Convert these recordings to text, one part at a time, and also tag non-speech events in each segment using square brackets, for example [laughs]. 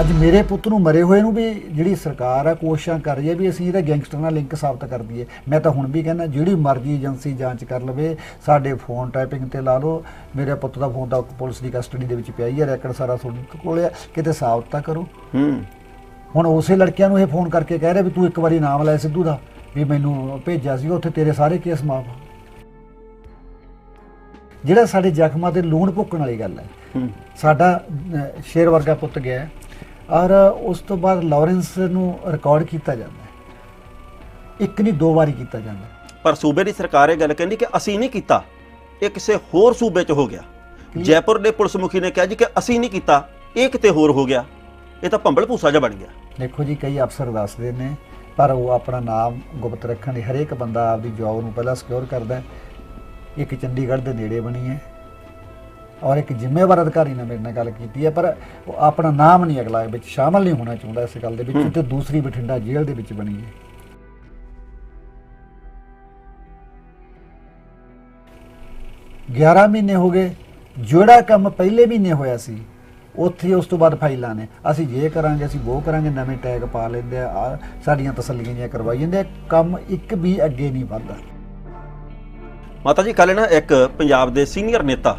ਅੱਜ ਮੇਰੇ ਪੁੱਤ ਨੂੰ ਮਰੇ ਹੋਏ ਨੂੰ ਵੀ ਜਿਹੜੀ ਸਰਕਾਰ ਆ ਕੋਸ਼ਿਸ਼ਾਂ ਕਰ ਰਹੀ ਹੈ ਵੀ ਅਸੀਂ ਇਹਦਾ ਗੈਂਗਸਟਰ ਨਾਲ ਲਿੰਕ ਸਾਬਤ ਕਰ ਦਈਏ। ਮੈਂ ਤਾਂ ਹੁਣ ਵੀ ਕਹਿੰਦਾ ਜਿਹੜੀ ਮਰਜ਼ੀ ਏਜੰਸੀ ਜਾਂਚ ਕਰ ਲਵੇ ਸਾਡੇ ਫੋਨ ਟਾਈਪਿੰਗ ਤੇ ਲਾ ਲਓ। ਮੇਰੇ ਪੁੱਤ ਦਾ ਫੋਨ ਤਾਂ ਪੁਲਿਸ ਦੀ ਕਸਟਡੀ ਦੇ ਵਿੱਚ ਪਿਆ ਹੀ ਹੈ ਰੈਕਡ ਸਾਰਾ ਤੁਹਾਡੇ ਕੋਲ ਆ ਕਿਤੇ ਸਾਬਤ ਤਾਂ ਕਰੋ। ਹੂੰ। ਹੁਣ ਉਸੇ ਲੜਕਿਆਂ ਨੂੰ ਇਹ ਫੋਨ ਕਰਕੇ ਕਹਿ ਰਿਹਾ ਵੀ ਤੂੰ ਇੱਕ ਵਾਰੀ ਨਾਮ ਲੈ ਸਿੱਧੂ ਦਾ ਵੀ ਮੈਨੂੰ ਭੇਜਿਆ ਸੀ ਉੱਥੇ ਤੇਰੇ ਸਾਰੇ ਕੇਸ ਮਾਫ ਜਿਹੜਾ ਸਾਡੇ ਜ਼ਖਮਾਂ ਤੇ ਲੂਣ ਭੁੱਕਣ ਵਾਲੀ ਗੱਲ ਹੈ ਸਾਡਾ ਸ਼ੇਰ ਵਰਗਾ ਪੁੱਤ ਗਿਆ ਔਰ ਉਸ ਤੋਂ ਬਾਅਦ ਲਾਰੈਂਸ ਨੂੰ ਰਿਕਾਰਡ ਕੀਤਾ ਜਾਂਦਾ ਹੈ। ਇੱਕ ਨਹੀਂ ਦੋ ਵਾਰੀ ਕੀਤਾ ਜਾਂਦਾ ਹੈ। ਪਰ ਸੂਬੇ ਦੀ ਸਰਕਾਰ ਇਹ ਗੱਲ ਕਹਿੰਦੀ ਕਿ ਅਸੀਂ ਨਹੀਂ ਕੀਤਾ। ਇਹ ਕਿਸੇ ਹੋਰ ਸੂਬੇ 'ਚ ਹੋ ਗਿਆ। ਜੈਪੁਰ ਦੇ ਪੁਲਿਸ ਮੁਖੀ ਨੇ ਕਿਹਾ ਜੀ ਕਿ ਅਸੀਂ ਨਹੀਂ ਕੀਤਾ। ਇਹ ਕਿਤੇ ਹੋਰ ਹੋ ਗਿਆ। ਇਹ ਤਾਂ ਭੰਬਲ ਭੂਸਾ ਜਿਹਾ ਬਣ ਗਿਆ। ਦੇਖੋ ਜੀ ਕਈ ਅਫਸਰ ਦੱਸਦੇ ਨੇ ਪਰ ਉਹ ਆਪਣਾ ਨਾਮ ਗੁਪਤ ਰੱਖਣ ਲਈ ਹਰੇਕ ਬੰਦਾ ਆਪਦੀ ਜੌਬ ਨੂੰ ਪਹਿਲਾਂ ਸਿਕਿਉਰ ਕਰਦਾ ਹੈ। ਇੱਕ ਚੰਡੀਗੜ੍ਹ ਦੇ ਨੇੜੇ ਬਣੀ ਹੈ। ਔਰ ਇੱਕ ਜ਼ਿੰਮੇਵਾਰ ਅਧਿਕਾਰੀ ਨੇ ਮੇਰੇ ਨਾਲ ਗੱਲ ਕੀਤੀ ਹੈ ਪਰ ਉਹ ਆਪਣਾ ਨਾਮ ਨਹੀਂ ਅਗਲਾ ਵਿੱਚ ਸ਼ਾਮਲ ਨਹੀਂ ਹੋਣਾ ਚਾਹੁੰਦਾ ਇਸ ਗੱਲ ਦੇ ਵਿੱਚ ਤੇ ਦੂਸਰੀ ਬਠਿੰਡਾ ਜੇਲ੍ਹ ਦੇ ਵਿੱਚ ਬਣੀ ਹੈ। ਗਿਆਰਾਂ ਮਹੀਨੇ ਹੋ ਗਏ ਜਿਹੜਾ ਕੰਮ ਪਹਿਲੇ ਮਹੀਨੇ ਹੋਇਆ ਸੀ ਉੱਥੇ ਉਸ ਤੋਂ ਬਾਅਦ ਫਾਈਲਾਂ ਨੇ। ਅਸੀਂ ਜੇ ਕਰਾਂਗੇ ਅਸੀਂ ਉਹ ਕਰਾਂਗੇ ਨਵੇਂ ਟੈਗ ਪਾ ਲੈਂਦੇ ਆ ਸਾਡੀਆਂ ਤਸੱਲੀਆਂ ਜੀਆਂ ਕਰਵਾਈ ਜਾਂਦੇ ਆ ਕੰਮ ਇੱਕ ਵੀ ਅੱਗੇ ਨਹੀਂ ਵੱਧਦਾ। ਮਾਤਾ ਜੀ ਕੱਲ ਨਾ ਇੱਕ ਪੰਜਾਬ ਦੇ ਸੀਨੀਅਰ ਨੇਤਾ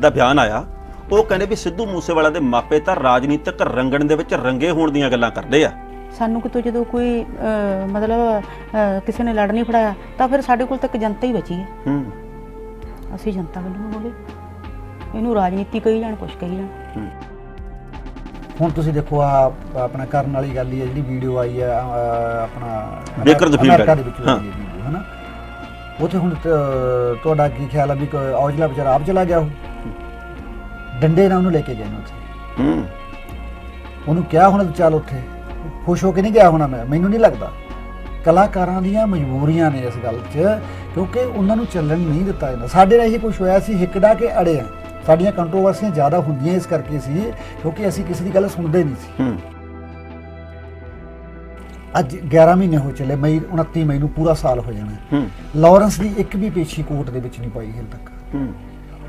ਦਾ ਬਿਆਨ ਆਇਆ। ਉਹ ਕਹਿੰਦੇ ਵੀ ਸਿੱਧੂ ਮੂਸੇਵਾਲਾ ਦੇ ਮਾਪੇ ਤਾਂ ਰਾਜਨੀਤਿਕ ਰੰਗਣ ਦੇ ਵਿੱਚ ਰੰਗੇ ਹੋਣ ਦੀਆਂ ਗੱਲਾਂ ਕਰਦੇ ਆ। ਸਾਨੂੰ ਕਿਤੋਂ ਜਦੋਂ ਕੋਈ ਅਹ, ਮਤਲਬ ਅਹ, ਕਿਸੇ ਨੇ ਲੜ ਨਹੀਂ ਫੜਾਇਆ ਤਾਂ ਫਿਰ ਸਾਡੇ ਕੋਲ ਤਾਂ ਇੱਕ ਜਨਤਾ ਹੀ ਬਚੀ ਹੈ। ਹੂੰ। ਅਸੀਂ ਜਨਤਾ ਵੱਲੋਂ ਬੋਲੇ। ਇਹਨੂੰ ਰਾਜਨੀਤੀ ਕਹੀ ਜਾਣ ਕੁਛ ਕਹੀ ਜਾਣ। ਹੂੰ। ਹੁਣ ਤੁਸੀਂ ਦੇਖੋ ਆ ਆਪਣਾ ਕਰਨ ਵਾਲੀ ਗੱਲ ਹੀ ਹੈ ਜਿਹੜੀ ਵੀਡੀਓ ਆਈ ਹੈ ਅਹ, ਆਪਣਾ ਅਮਰੀਕਾ ਵਾਲੀ। ਦੇ ਵਿੱਚ ਹਾਂ। ਹੋਈ ਹੈ ਵੀਡੀਓ ਹਨਾ? ਉੱਥੇ ਹੁਣ ਤ- ਤੁਹਾਡਾ ਕੀ ਖਿਆਲ ਹੈ ਵੀ ਕੋਈ ਔਜਲਾ ਵਿਚਾਰਾ ਆਪ ਚਲਾ ਗਿਆ ਉਹ? ਡੰਡੇ ਨਾਲ ਉਹਨੂੰ ਲੈ ਕੇ ਗਏ ਨੇ ਉੱਥੇ। ਹੂੰ। ਉਹਨੂੰ ਕਿਹਾ ਹੁਣ ਚੱਲ ਉੱਥੇ। ਖੁਸ਼ ਹੋ ਕੇ ਨਹੀਂ ਗਿਆ ਹੋਣਾ ਮੈਂ ਮੈਨੂੰ ਨਹੀਂ ਲੱਗਦਾ। ਕਲਾਕਾਰਾਂ ਦੀਆਂ ਮਜਬੂਰੀਆਂ ਨੇ ਇਸ ਗੱਲ 'ਚ ਕਿਉਂਕਿ ਉਹਨਾਂ ਨੂੰ ਚੱਲਣ ਨਹੀਂ ਦਿੱਤਾ ਜਾਂਦਾ। ਸਾਡੇ ਨਾਲ ਇਹ ਕੁਝ ਹੋਇਆ ਸੀ ਹਿੱਕੜਾ ਕੇ ਅੜੇ ਆ। ਸਾਡੀਆਂ ਕੰਟਰੋਵਰਸੀਆਂ ਜ਼ਿਆਦਾ ਹੁੰਦੀਆਂ ਇਸ ਕਰਕੇ ਸੀ ਕਿਉਂਕਿ ਅਸੀਂ ਕਿਸੇ ਦੀ ਗੱਲ ਸੁਣਦੇ ਨਹੀਂ ਸੀ। ਹੂੰ। ਅੱਜ 11 ਮਹੀਨੇ ਹੋ ਚੱਲੇ ਮਈ 29 ਮਈ ਨੂੰ ਪੂਰਾ ਸਾਲ ਹੋ ਜਾਣਾ। ਹੈ। ਹੂੰ ਲਾਰੈਂਸ ਦੀ ਇੱਕ ਵੀ ਪੇਸ਼ੀ ਕੋਰਟ ਦੇ ਵਿੱਚ ਨਹੀਂ ਪਾਈ ਹਾਲੇ ਤੱਕ। ਹੂੰ।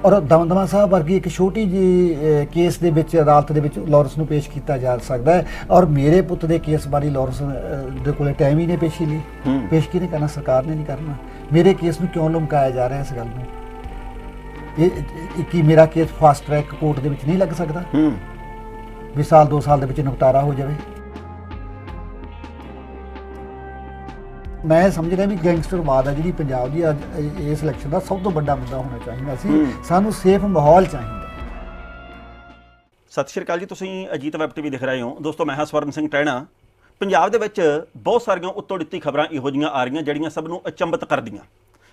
ਔਰ ਦਮਦਮਾ ਸਾਹਿਬ ਵਰਗੀ ਇੱਕ ਛੋਟੀ ਜੀ ਕੇਸ ਦੇ ਵਿੱਚ ਅਦਾਲਤ ਦੇ ਵਿੱਚ ਲਾਰੈਂਸ ਨੂੰ ਪੇਸ਼ ਕੀਤਾ ਜਾ ਸਕਦਾ ਹੈ। ਔਰ ਮੇਰੇ ਪੁੱਤ ਦੇ ਕੇਸ ਬਾਰੇ ਲਾਰੈਂਸ ਦੇ ਕੋਲੇ ਟਾਈਮ ਹੀ ਨਹੀਂ ਪੇਸ਼ੀ ਲਈ। ਪੇਸ਼ ਕਿਹਨੇ ਕਰਨਾ? ਸਰਕਾਰ ਨੇ ਨਹੀਂ ਕਰਨਾ। ਮੇਰੇ ਕੇਸ ਨੂੰ ਕਿਉਂ ਲਮਕਾਇਆ ਜਾ ਰਿਹਾ ਇਸ ਗੱਲ ਨੂੰ? ਇਹ ਇਹ ਕੀ ਮੇਰਾ ਕੇਸ ਫਾਸਟ ਟਰੈਕ ਕੋਰਟ ਦੇ ਵਿੱਚ ਨਹੀਂ ਲੱਗ ਸਕਦਾ? ਹੂੰ। ਵੀ ਸਾਲ 2 ਸਾਲ ਦੇ ਵਿੱਚ ਨਿਪਟਾਰਾ ਹੋ ਜਾਵੇ। ਮੈਂ ਸਮਝਦਾ ਵੀ ਗੈਂਗਸਟਰਵਾਦ ਆ ਜਿਹੜੀ ਪੰਜਾਬ ਦੀ ਅੱਜ ਇਸ ਇਲੈਕਸ਼ਨ ਦਾ ਸਭ ਤੋਂ ਵੱਡਾ ਮੁੱਦਾ ਹੋਣਾ ਚਾਹੀਦਾ ਸੀ। ਹੂੰ। ਸਾਨੂੰ ਸੇਫ ਮਾਹੌਲ ਚਾਹੀਦਾ। ਸਤਿ ਸ਼੍ਰੀ ਅਕਾਲ ਜੀ ਤੁਸੀਂ ਅਜੀਤ ਵੈਬ ਟੀਵੀ ਦੇਖ ਰਹੇ ਹੋ। ਦੋਸਤੋ ਮੈਂ ਹਾਂ ਸਵਰਨ ਸਿੰਘ ਟਹਿਣਾ। ਪੰਜਾਬ ਦੇ ਵਿੱਚ ਬਹੁਤ ਸਾਰੀਆਂ ਉੱਤੋਂ ਦਿੱਤੀ ਖਬਰਾਂ ਇਹੋ ਜੀਆਂ ਆ ਰਹੀਆਂ ਜਿਹੜੀਆਂ ਸਭ ਨੂੰ ਅਚੰਭਤ ਕਰਦੀਆਂ।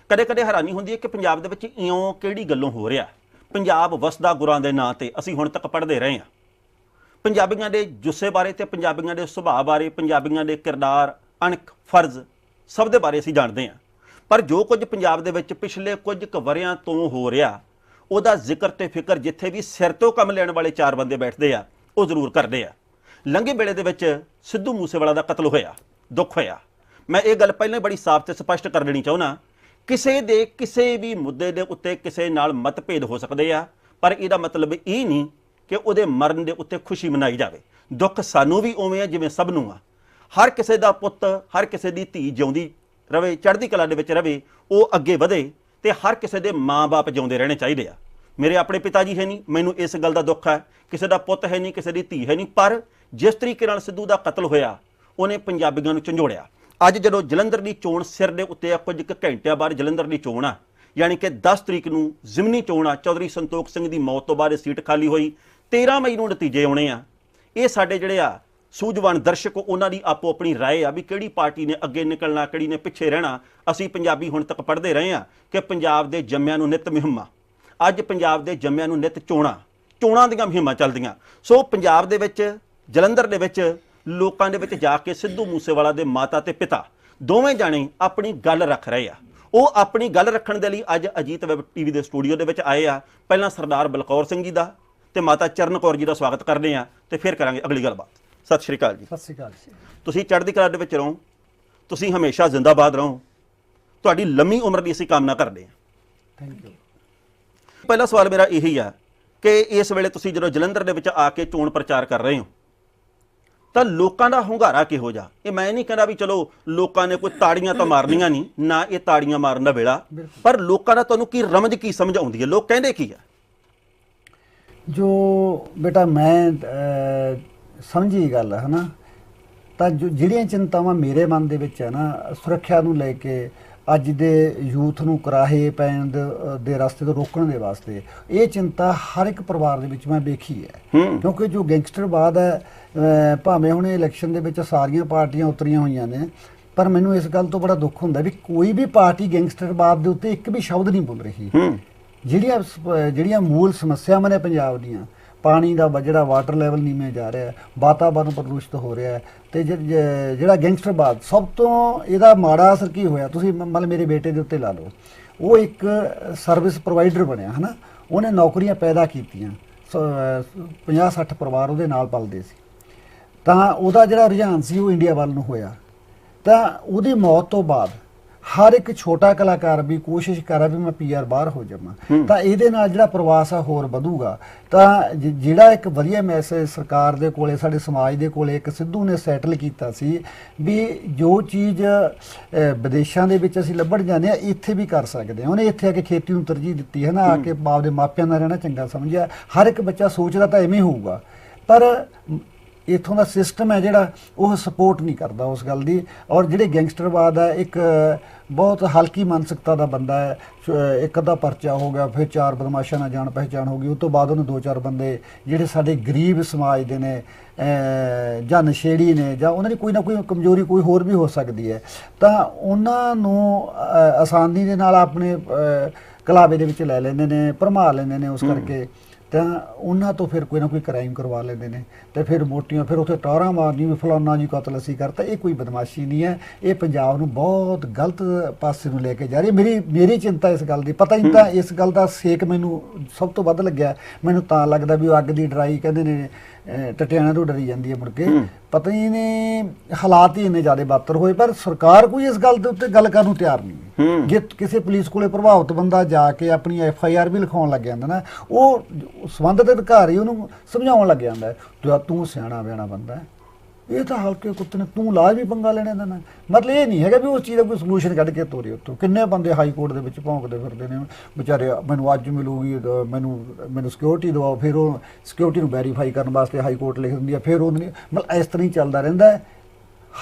ਕਦੇ-ਕਦੇ ਹੈਰਾਨੀ ਹੁੰਦੀ ਹੈ ਕਿ ਪੰਜਾਬ ਦੇ ਵਿੱਚ ਇਉਂ ਕਿਹੜੀ ਗੱਲੋਂ ਹੋ ਰਿਹਾ ਪੰਜਾਬ ਵਸਦਾ ਗੁਰਾਂ ਦੇ ਨਾਂ ਤੇ ਅਸੀਂ ਹੁਣ ਤੱਕ ਪੜ੍ਹਦੇ ਰਹੇ ਹਾਂ। ਪੰਜਾਬੀਆਂ ਦੇ ਜੁੱਸੇ ਬਾਰੇ ਤੇ ਪੰਜਾਬੀਆਂ ਦੇ ਸੁਭਾਅ ਬਾਰੇ ਪੰਜਾਬੀਆਂ ਦੇ ਕਿਰਦਾਰ ਅਣਖ ਫਰਜ਼ ਸਭ ਦੇ ਬਾਰੇ ਅਸੀਂ ਜਾਣਦੇ ਹਾਂ। ਪਰ ਜੋ ਕੁਝ ਪੰਜਾਬ ਦੇ ਵਿੱਚ ਪਿਛਲੇ ਕੁਝ ਕੁ ਵਰਿਆਂ ਤੋਂ ਹੋ ਰਿਹਾ, ਉਹਦਾ ਜ਼ਿਕਰ ਤੇ ਫਿਕਰ ਜਿੱਥੇ ਵੀ ਸਿਰ ਤੋਂ ਕੰਮ ਲੈਣ ਵਾਲੇ ਚਾਰ ਬੰਦੇ ਬੈਠਦੇ ਆ, ਉਹ ਜ਼ਰੂਰ ਕਰਦੇ ਆ। ਲੰਘੇ ਵੇਲੇ ਦੇ ਵਿੱਚ ਸਿੱਧੂ ਮੂਸੇਵਾਲਾ ਦਾ ਕਤਲ ਹੋਇਆ, ਦੁੱਖ ਹੋਇਆ। ਮੈਂ ਇਹ ਗੱਲ ਪਹਿਲਾਂ ਬੜੀ ਸਾਫ਼ ਤੇ ਸਪਸ਼ਟ ਕਰ ਦੇਣੀ ਚਾਹੁੰਦਾ, ਕਿਸੇ ਦੇ ਕਿਸੇ ਵੀ ਮੁੱਦੇ ਦੇ ਉੱਤੇ ਕਿਸੇ ਨਾਲ ਮਤਭੇਦ ਹੋ ਸਕਦੇ ਆ, ਪਰ ਇਹਦਾ ਮਤਲਬ ਇਹ ਨਹੀਂ ਕਿ ਉਹਦੇ ਮਰਨ ਦੇ ਉੱਤੇ ਖੁਸ਼ੀ ਮਨਾਈ ਜਾਵੇ। ਦੁੱਖ ਸਾਨੂੰ ਵੀ ਉਵੇਂ ਆ, ਜਿਵੇਂ ਸਭ ਨੂੰ ਆ। ਹਰ ਕਿਸੇ ਦਾ ਪੁੱਤ, ਹਰ ਕਿਸੇ ਦੀ ਧੀ ਜਿਉਂਦੀ ਰਵੇ, ਚੜ੍ਹਦੀ ਕਲਾ ਦੇ ਵਿੱਚ ਰਵੇ, ਉਹ ਅੱਗੇ ਵਧੇ ਤੇ ਹਰ ਕਿਸੇ ਦੇ ਮਾਂ-ਬਾਪ ਜਿਉਂਦੇ ਰਹਿਣੇ ਚਾਹੀਦੇ ਆ। ਮੇਰੇ ਆਪਣੇ ਪਿਤਾ ਜੀ ਹੈ ਨਹੀਂ, ਮੈਨੂੰ ਇਸ ਗੱਲ ਦਾ ਦੁੱਖ ਹੈ। ਕਿਸੇ ਦਾ ਪੁੱਤ ਹੈ ਨਹੀਂ, ਕਿਸੇ ਦੀ ਧੀ ਹੈ ਨਹੀਂ, ਪਰ ਜਿਸ ਤਰੀਕੇ ਨਾਲ ਸਿੱਧੂ ਦਾ ਕਤਲ ਹੋਇਆ, ਉਹਨੇ ਪੰਜਾਬੀਆਂ ਨੂੰ ਝੰਜੋੜਿਆ। ਅੱਜ ਜਦੋਂ ਜਲੰਧਰ ਦੀ ਚੋਣ ਸਿਰ ਦੇ ਉੱਤੇ ਆ, ਕੁਝ ਕੁ ਘੰਟਿਆਂ ਬਾਅਦ ਜਲੰਧਰ ਦੀ ਚੋਣ ਆ, ਯਾਨੀ ਕਿ 10 ਤਰੀਕ ਨੂੰ ਜ਼ਿਮਨੀ ਚੋਣ ਆ, ਚੌਧਰੀ ਸੰਤੋਖ ਸਿੰਘ ਦੀ ਮੌਤ ਤੋਂ ਬਾਅਦ ਇਹ ਸੀਟ ਖਾਲੀ ਹੋਈ 13 ਮਈ ਨੂੰ ਨਤੀਜੇ ਆਉਣੇ ਆ। ਇਹ ਸਾਡੇ ਜਿਹੜੇ ਆ ਸੂਝਵਾਨ ਦਰਸ਼ਕ ਉਹਨਾਂ ਦੀ ਆਪੋ ਆਪਣੀ رائے ਆ ਵੀ ਕਿਹੜੀ ਪਾਰਟੀ ਨੇ ਅੱਗੇ ਨਿਕਲਣਾ ਕਿਹੜੀ ਨੇ ਪਿੱਛੇ ਰਹਿਣਾ ਅਸੀਂ ਪੰਜਾਬੀ ਹੁਣ ਤੱਕ ਪੜ੍ਹਦੇ ਰਹੇ ਆ ਕਿ ਪੰਜਾਬ ਦੇ ਜੰਮਿਆਂ ਨੂੰ ਨਿਤ ਮੁਹਿੰਮਾਂ ਅੱਜ ਪੰਜਾਬ ਦੇ ਜੰਮਿਆਂ ਨੂੰ ਨਿਤ ਚੋਣਾਂ ਚੋਣਾਂ ਦੀਆਂ ਮੁਹਿੰਮਾਂ ਚੱਲਦੀਆਂ ਸੋ ਪੰਜਾਬ ਦੇ ਵਿੱਚ ਜਲੰਧਰ ਦੇ ਵਿੱਚ ਲੋਕਾਂ ਦੇ ਵਿੱਚ ਜਾ ਕੇ ਸਿੱਧੂ ਮੂਸੇਵਾਲਾ ਦੇ ਮਾਤਾ ਤੇ ਪਿਤਾ ਦੋਵੇਂ ਜਾਣੇ ਆਪਣੀ ਗੱਲ ਰੱਖ ਰਹੇ ਆ ਉਹ ਆਪਣੀ ਗੱਲ ਰੱਖਣ ਦੇ ਲਈ ਅੱਜ ਅਜੀਤ ਵੈਬ ਟੀਵੀ ਦੇ ਸਟੂਡੀਓ ਦੇ ਵਿੱਚ ਆਏ ਆ ਪਹਿਲਾਂ ਸਰਦਾਰ ਬਲਕੌਰ ਸਿੰਘ ਜੀ ਦਾ ਤੇ ਮਾਤਾ ਚਰਨ ਕੌਰ ਜੀ ਦਾ ਸਵਾਗਤ ਕਰਦੇ ਆ ਤੇ ਫਿਰ ਕਰਾਂਗੇ ਅਗਲੀ ਗੱਲਬਾਤ ਸਤਿ ਸ਼੍ਰੀ ਅਕਾਲ ਜੀ। ਸਤਿ ਸ਼੍ਰੀ ਅਕਾਲ ਜੀ। ਤੁਸੀਂ ਚੜ੍ਹਦੀ ਕਲਾ ਦੇ ਵਿੱਚ ਰਹੋ ਤੁਸੀਂ ਹਮੇਸ਼ਾ ਜ਼ਿੰਦਾਬਾਦ ਰਹੋ ਤੁਹਾਡੀ ਲੰਮੀ ਉਮਰ ਦੀ ਅਸੀਂ ਕਾਮਨਾ ਕਰਦੇ ਹਾਂ। ਥੈਂਕ ਯੂ ਪਹਿਲਾ ਸਵਾਲ ਮੇਰਾ ਇਹੀ ਆ ਕਿ ਇਸ ਵੇਲੇ ਤੁਸੀਂ ਜਦੋਂ ਜਲੰਧਰ ਦੇ ਵਿੱਚ ਆ ਕੇ ਚੋਣ ਪ੍ਰਚਾਰ ਕਰ ਰਹੇ ਹੋ ਤਾਂ ਲੋਕਾਂ ਦਾ ਹੁੰਗਾਰਾ ਕਿਹੋ ਜਿਹਾ? ਇਹ ਮੈਂ ਨਹੀਂ ਕਹਿੰਦਾ ਵੀ ਚਲੋ ਲੋਕਾਂ ਨੇ ਕੋਈ ਤਾੜੀਆਂ ਤਾਂ ਮਾਰਨੀਆਂ ਨਹੀਂ ਨਾ ਇਹ ਤਾੜੀਆਂ ਮਾਰਨ ਦਾ ਵੇਲਾ ਪਰ ਲੋਕਾਂ ਦਾ ਤੁਹਾਨੂੰ ਕੀ ਰਮਜ ਕੀ ਸਮਝ ਆਉਂਦੀ ਹੈ? ਲੋਕ ਕਹਿੰਦੇ ਕੀ ਆ? ਜੋ ਬੇਟਾ ਮੈਂ ਸਮਝੀ ਗੱਲ ਹੈ ਨਾ ਤਾਂ ਜੋ ਜਿਹੜੀਆਂ ਚਿੰਤਾਵਾਂ ਮੇਰੇ ਮਨ ਦੇ ਵਿੱਚ ਹੈ ਨਾ ਸੁਰੱਖਿਆ ਨੂੰ ਲੈ ਕੇ ਅੱਜ ਦੇ ਯੂਥ ਨੂੰ ਕਰਾਹੇ ਪੈਣ ਦੇ ਰਸਤੇ ਤੋਂ ਰੋਕਣ ਦੇ ਵਾਸਤੇ ਇਹ ਚਿੰਤਾ ਹਰ ਇੱਕ ਪਰਿਵਾਰ ਦੇ ਵਿੱਚ ਮੈਂ ਵੇਖੀ ਹੈ। ਕਿਉਂਕਿ ਜੋ ਗੈਂਗਸਟਰਵਾਦ ਹੈ ਭਾਵੇਂ ਹੁਣ ਇਲੈਕਸ਼ਨ ਦੇ ਵਿੱਚ ਸਾਰੀਆਂ ਪਾਰਟੀਆਂ ਉਤਰੀਆਂ ਹੋਈਆਂ ਨੇ ਪਰ ਮੈਨੂੰ ਇਸ ਗੱਲ ਤੋਂ ਬੜਾ ਦੁੱਖ ਹੁੰਦਾ ਵੀ ਕੋਈ ਵੀ ਪਾਰਟੀ ਗੈਂਗਸਟਰਵਾਦ ਦੇ ਉੱਤੇ ਇੱਕ ਵੀ ਸ਼ਬਦ ਨਹੀਂ ਬੋਲ ਰਹੀ। ਜਿਹੜੀਆਂ ਜਿਹੜੀਆਂ ਮੂਲ ਸਮੱਸਿਆਵਾਂ ਨੇ ਪੰਜਾਬ ਦੀਆਂ ਪਾਣੀ ਦਾ ਜਿਹੜਾ ਵਾਟਰ ਲੈਵਲ ਨੀਵੇਂ ਜਾ ਰਿਹਾ ਹੈ, ਵਾਤਾਵਰਨ ਪ੍ਰਦੂਸ਼ਿਤ ਹੋ ਰਿਹਾ ਹੈ, ਤੇ ਜਿ- ਜਿ- ਜਿਹੜਾ ਸਭ ਤੋਂ ਇਹਦਾ ਮਾੜਾ ਅਸਰ ਕੀ ਹੋਇਆ? ਤੁਸੀਂ ਮਤਲਬ ਮੇਰੇ ਬੇਟੇ ਦੇ ਉੱਤੇ ਲਾ ਲਓ। ਉਹ ਇੱਕ ਸਰਵਿਸ ਪ੍ਰੋਵਾਈਡਰ ਬਣਿਆ, ਹਨਾ? ਉਹਨੇ ਨੌਕਰੀਆਂ ਪੈਦਾ ਕੀਤੀਆਂ। 50 60 ਪਰਿਵਾਰ ਉਹਦੇ ਨਾਲ ਪਲਦੇ ਸੀ। ਤਾਂ ਉਹਦਾ ਜਿਹੜਾ ਰੁਝਾਨ ਸੀ, ਉਹ ਇੰਡੀਆ ਵੱਲ ਨੂੰ ਹੋਇਆ। ਤਾਂ ਉਹਦੀ ਮੌਤ ਤੋਂ ਬਾਅਦ ਹਰ ਇੱਕ ਛੋਟਾ ਕਲਾਕਾਰ ਵੀ ਕੋਸ਼ਿਸ਼ ਕਰ ਵੀ ਮੈਂ ਪੀਆਰ ਬਾਹਰ ਹੋ ਜਾਵਾਂ। ਤਾਂ ਇਹਦੇ ਨਾਲ ਜਿਹੜਾ ਪ੍ਰਵਾਸ ਆ ਹੋਰ ਵਧੂਗਾ। ਤਾਂ ਜਿਹੜਾ ਇੱਕ ਵਧੀਆ ਮੈਸੇਜ ਸਰਕਾਰ ਦੇ ਕੋਲੇ ਸਾਡੇ ਸਮਾਜ ਦੇ ਕੋਲੇ ਇੱਕ ਸਿੱਧੂ ਨੇ ਸੈਟਲ ਕੀਤਾ ਸੀ ਵੀ ਜੋ ਚੀਜ਼ ਵਿਦੇਸ਼ਾਂ ਦੇ ਵਿੱਚ ਅਸੀਂ ਲੱਭਣ ਜਾਂਦੇ ਆ ਇੱਥੇ ਵੀ ਕਰ ਸਕਦੇ ਆ ਉਹਨੇ ਇੱਥੇ ਆ ਕੇ ਖੇਤੀ ਨੂੰ ਤਰਜੀਹ ਦਿੱਤੀ ਹੈ ਨਾ ਆ ਕੇ ਆਪਦੇ ਮਾਪਿਆਂ ਨਾਲ ਰਹਿਣਾ ਚੰਗਾ ਸਮਝਿਆ। ਹਰ ਇੱਕ ਬੱਚਾ ਸੋਚਦਾ ਤਾਂ ਐਵੇਂ ਹੋਊਗਾ। ਪਰ ਇਥੋਂ ਦਾ ਸਿਸਟਮ ਹੈ ਜਿਹੜਾ ਉਹ ਸਪੋਰਟ ਨਹੀਂ ਕਰਦਾ ਉਸ ਗੱਲ ਦੀ। ਔਰ ਜਿਹੜੇ ਗੈਂਗਸਟਰਵਾਦ ਹੈ ਇੱਕ ਬਹੁਤ ਹਲਕੀ ਮਾਨਸਿਕਤਾ ਦਾ ਬੰਦਾ ਹੈ। ਇੱਕ ਅੱਧਾ ਪਰਚਾ ਹੋ ਗਿਆ ਫਿਰ ਚਾਰ ਬਦਮਾਸ਼ਾਂ ਨਾਲ ਜਾਣ ਪਹਿਚਾਣ ਹੋ ਗਈ। ਉਸ ਤੋਂ ਬਾਅਦ ਉਹਨੂੰ ਦੋ ਚਾਰ ਬੰਦੇ ਜਿਹੜੇ ਸਾਡੇ ਗਰੀਬ ਸਮਾਜ ਦੇ ਨੇ ਜਾਂ ਨਸ਼ੇੜੀ ਨੇ ਜਾਂ ਉਹਨਾਂ ਦੀ ਕੋਈ ਨਾ ਕੋਈ ਕਮਜ਼ੋਰੀ ਕੋਈ ਹੋਰ ਵੀ ਹੋ ਸਕਦੀ ਹੈ। ਤਾਂ ਉਹਨਾਂ ਨੂੰ ਆਸਾਨੀ ਦੇ ਨਾਲ ਆਪਣੇ ਕਲਾਵੇ ਦੇ ਵਿੱਚ ਲੈ ਲੈਂਦੇ ਨੇ ਭਰਮਾ ਲੈਂਦੇ ਨੇ ਉਸ ਕਰਕੇ। ਤਾਂ ਉਹਨਾਂ ਤੋਂ ਫਿਰ ਕੋਈ ਨਾ ਕੋਈ ਕ੍ਰਾਈਮ ਕਰਵਾ ਲੈਂਦੇ ਨੇ। ਤੇ ਫਿਰ ਮੋਟੀਆਂ ਫਿਰ ਉੱਥੇ ਟਾਰਾਂ ਮਾਰਨੀ ਵੀ ਫਲਾਨਾ ਜੀ ਕਤਲ ਅਸੀਂ ਕਰਤਾ। ਇਹ ਕੋਈ ਬਦਮਾਸ਼ੀ ਨਹੀਂ ਹੈ। ਇਹ ਪੰਜਾਬ ਨੂੰ ਬਹੁਤ ਗਲਤ ਪਾਸੇ ਨੂੰ ਲੈ ਕੇ ਜਾ ਰਹੀ ਮੇਰੀ ਮੇਰੀ ਚਿੰਤਾ ਇਸ ਗੱਲ ਦੀ ਪਤਾ ਨਹੀਂ ਤਾਂ ਇਸ ਗੱਲ ਦਾ ਸੇਕ ਮੈਨੂੰ ਸਭ ਤੋਂ ਵੱਧ ਲੱਗਿਆ। ਮੈਨੂੰ ਤਾਂ ਲੱਗਦਾ ਵੀ ਉਹ ਅੱਗ ਦੀ ਡਰਾਈ ਕਹਿੰਦੇ ਨੇ ਟਟਿਆਣਾ ਤੋਂ ਡਰੀ ਜਾਂਦੀ ਹੈ ਮੁੜ ਕੇ। ਪਤਾ ਹੀ ਨਹੀਂ ਹਾਲਾਤ ਹੀ ਇੰਨੇ ਜ਼ਿਆਦਾ ਬੱਤਰ ਹੋਏ ਪਰ ਸਰਕਾਰ ਕੋਈ ਇਸ ਗੱਲ ਦੇ ਉੱਤੇ ਗੱਲ ਕਰਨ ਨੂੰ ਤਿਆਰ ਨਹੀਂ ਜੇ ਕਿਸੇ ਪੁਲਿਸ ਕੋਲੇ ਪ੍ਰਭਾਵਿਤ ਬੰਦਾ ਜਾ ਕੇ ਆਪਣੀ ਐਫ ਆਈ ਆਰ ਵੀ ਲਿਖਾਉਣ ਲੱਗ ਜਾਂਦਾ ਨਾ ਉਹ ਸੰਬੰਧਿਤ ਅਧਿਕਾਰੀ ਉਹਨੂੰ ਸਮਝਾਉਣ ਲੱਗ ਜਾਂਦਾ ਤੂੰ ਸਿਆਣਾ ਬਿਆਣਾ ਬੰਦਾ ਹੈ ਇਹ ਤਾਂ ਹਲਕੇ ਕੁੱਤੇ ਨੇ ਤੂੰ ਲਾਜ਼ਮੀ ਪੰਗਾ ਲੈਣੇ ਦਾ ਨਾ ਮਤਲਬ ਇਹ ਨਹੀਂ ਹੈਗਾ ਵੀ ਉਸ ਚੀਜ਼ ਦਾ ਕੋਈ ਸੋਲੂਸ਼ਨ ਕੱਢ ਕੇ ਤੋਰੇ ਉੱਤੋਂ ਕਿੰਨੇ ਬੰਦੇ ਹਾਈ ਕੋਰਟ ਦੇ ਵਿੱਚ ਭੌਂਕਦੇ ਫਿਰਦੇ ਨੇ। ਵਿਚਾਰੇ ਮੈਨੂੰ ਅੱਜ ਮਿਲੂਗੀ ਮੈਨੂੰ ਮੈਨੂੰ ਸਿਕਿਉਰਿਟੀ ਦਵਾਓ ਫਿਰ ਉਹ ਸਿਕਿਉਰਿਟੀ ਨੂੰ ਵੈਰੀਫਾਈ ਕਰਨ ਵਾਸਤੇ ਹਾਈ ਕੋਰਟ ਲਿਖ ਦਿੰਦੀ ਹੈ ਫਿਰ ਉਹ ਨਹੀਂ ਮਤਲਬ ਇਸ ਤਰ੍ਹਾਂ ਹੀ ਚੱਲਦਾ ਰਹਿੰਦਾ ਹੈ।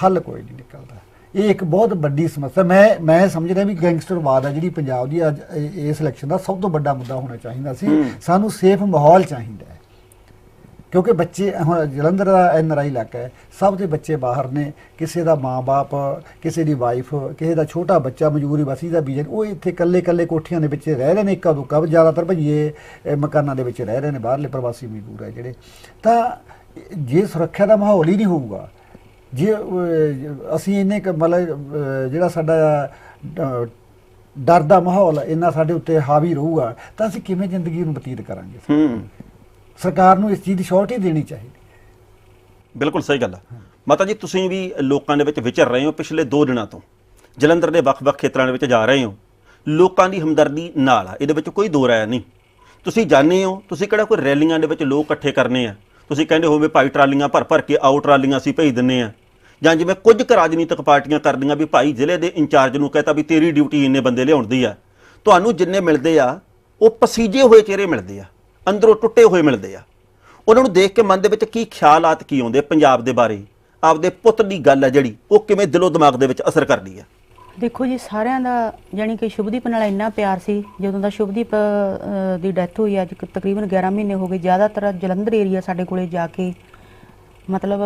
ਹੱਲ ਕੋਈ ਨਹੀਂ ਨਿਕਲਦਾ। ਇਹ ਇੱਕ ਬਹੁਤ ਵੱਡੀ ਸਮੱਸਿਆ। ਮੈਂ ਮੈਂ ਸਮਝ ਰਿਹਾ ਵੀ ਗੈਂਗਸਟਰਵਾਦ ਆ ਜਿਹੜੀ ਪੰਜਾਬ ਦੀ ਅੱਜ ਇਸ ਇਲੈਕਸ਼ਨ ਦਾ ਸਭ ਤੋਂ ਵੱਡਾ ਮੁੱਦਾ ਹੋਣਾ ਚਾਹੀਦਾ ਸੀ। ਸਾਨੂੰ ਸੇਫ ਮਾਹੌਲ ਚਾਹੀਦਾ ਹੈ। ਕਿਉਂਕਿ ਬੱਚੇ, ਹੁਣ ਜਲੰਧਰ ਦਾ ਐਨਆਰਆਈ ਇਲਾਕਾ ਹੈ, ਸਭ ਦੇ ਬੱਚੇ ਬਾਹਰ ਨੇ, ਕਿਸੇ ਦਾ ਮਾਂ-ਬਾਪ ਕਿਸੇ ਦੀ ਵਾਈਫ ਕਿਸੇ ਦਾ ਛੋਟਾ ਬੱਚਾ ਮਜਬੂਰੀ ਵਸੀ ਦਾ ਬੀਜਨ ਉਹ ਇੱਥੇ ਇਕੱਲੇ-ਇਕੱਲੇ ਕੋਠੀਆਂ ਦੇ ਵਿੱਚ ਰਹਿ ਰਹੇ ਨੇ, ਇੱਕਾ ਦੁੱਕਾ, ਜ਼ਿਆਦਾਤਰ ਭਈਏ ਮਕਾਨਾਂ ਦੇ ਵਿੱਚ ਰਹਿ ਰਹੇ ਨੇ, ਬਾਹਰਲੇ ਪ੍ਰਵਾਸੀ ਮਜ਼ਦੂਰ ਹੈ ਜਿਹੜੇ। ਤਾਂ ਜੇ ਸੁਰੱਖਿਆ ਦਾ ਮਾਹੌਲ ਹੀ ਨਹੀਂ ਹੋਊਗਾ, ਜੇ ਅਸੀਂ ਇੰਨੇ ਕੁ ਮਤਲਬ ਜਿਹੜਾ ਸਾਡਾ ਡਰ ਦਾ ਮਾਹੌਲ ਇੰਨਾ ਸਾਡੇ ਉੱਤੇ ਹਾਵੀ ਰਹੂਗਾ, ਤਾਂ ਅਸੀਂ ਕਿਵੇਂ ਜ਼ਿੰਦਗੀ ਨੂੰ ਬਤੀਤ ਕਰਾਂਗੇ? ਹੂੰ। ਸਰਕਾਰ ਨੂੰ ਇਸ ਚੀਜ਼ ਦੀ ਸ਼ੋਰਟੀ ਦੇਣੀ ਚਾਹੀਦੀ ਬਿਲਕੁਲ ਸਹੀ ਗੱਲ ਹੈ। ਮਾਤਾ ਜੀ, ਤੁਸੀਂ ਵੀ ਲੋਕਾਂ ਦੇ ਵਿੱਚ ਵਿਚਰ ਰਹੇ ਹੋ ਪਿਛਲੇ 2 ਦਿਨਾਂ ਤੋਂ। ਜਲੰਧਰ ਦੇ ਵੱਖ-ਵੱਖ ਖੇਤਰਾਂ ਦੇ ਵਿੱਚ ਜਾ ਰਹੇ ਹੋ। ਲੋਕਾਂ ਦੀ ਹਮਦਰਦੀ ਨਾਲ ਆ, ਇਹਦੇ ਵਿੱਚ ਕੋਈ ਦੋ ਰਾਇ ਨਹੀਂ। ਤੁਸੀਂ ਜਾਣਦੇ ਹੋ, ਤੁਸੀਂ ਕਿਹੜਾ ਕੋਈ ਰੈਲੀਆਂ ਦੇ ਵਿੱਚ ਲੋਕ ਇਕੱਠੇ ਕਰਨੇ ਆ? ਤੁਸੀਂ ਕਹਿੰਦੇ ਹੋ ਵੀ ਭਾਈ ਟਰਾਲੀਆਂ ਭਰ ਭਰ ਕੇ ਆਓ, ਟਰਾਲੀਆਂ ਅਸੀਂ ਭੇਜ ਦਿੰਨੇ ਆ। ਜਾਂ ਜਿਵੇਂ ਕੁਝ ਕੁ ਰਾਜਨੀਤਿਕ ਪਾਰਟੀਆਂ ਕਰਦੀਆਂ ਵੀ ਭਾਈ ਜ਼ਿਲ੍ਹੇ ਦੇ ਇੰਚਾਰਜ ਨੂੰ ਕਹਤਾ ਵੀ ਤੇਰੀ ਡਿਊਟੀ ਇੰਨੇ ਬੰਦੇ ਲਿਆਉਣ ਦੀ ਆ। ਤੁਹਾਨੂੰ ਜਿੰਨੇ ਮਿਲਦੇ ਆ, ਉਹ ਪਸੀਜੇ ਹੋਏ ਚਿਹਰੇ ਮਿਲਦੇ ਆ। ਅੰਦਰੋਂ ਟੁੱਟੇ ਹੋਏ ਮਿਲਦੇ ਆ। ਉਹਨਾਂ ਨੂੰ ਦੇਖ ਕੇ ਮਨ ਦੇ ਵਿੱਚ ਕੀ ਖਿਆਲਾਤ ਕੀ ਆਉਂਦੇ ਪੰਜਾਬ ਦੇ ਬਾਰੇ। ਆਪਦੇ ਪੁੱਤ ਦੀ ਗੱਲ ਹੈ ਜਿਹੜੀ ਉਹ ਕਿਵੇਂ ਦਿਲੋਂ ਦਿਮਾਗ ਦੇ ਵਿੱਚ ਅਸਰ ਕਰਦੀ ਹੈ ਦੇਖੋ ਜੀ ਸਾਰਿਆਂ ਦਾ ਯਾਨੀ ਕਿ ਸ਼ੁਭਦੀਪ ਨਾਲ ਇੰਨਾ ਪਿਆਰ ਸੀ ਜਦੋਂ ਦਾ ਸ਼ੁਭਦੀਪ ਦੀ ਡੈਥ ਹੋਈ ਅੱਜ ਤਕਰੀਬਨ 11 ਮਹੀਨੇ ਹੋ ਗਏ ਜ਼ਿਆਦਾਤਰ ਜਲੰਧਰ ਏਰੀਆ ਸਾਡੇ ਕੋਲੇ ਜਾ ਕੇ ਮਤਲਬ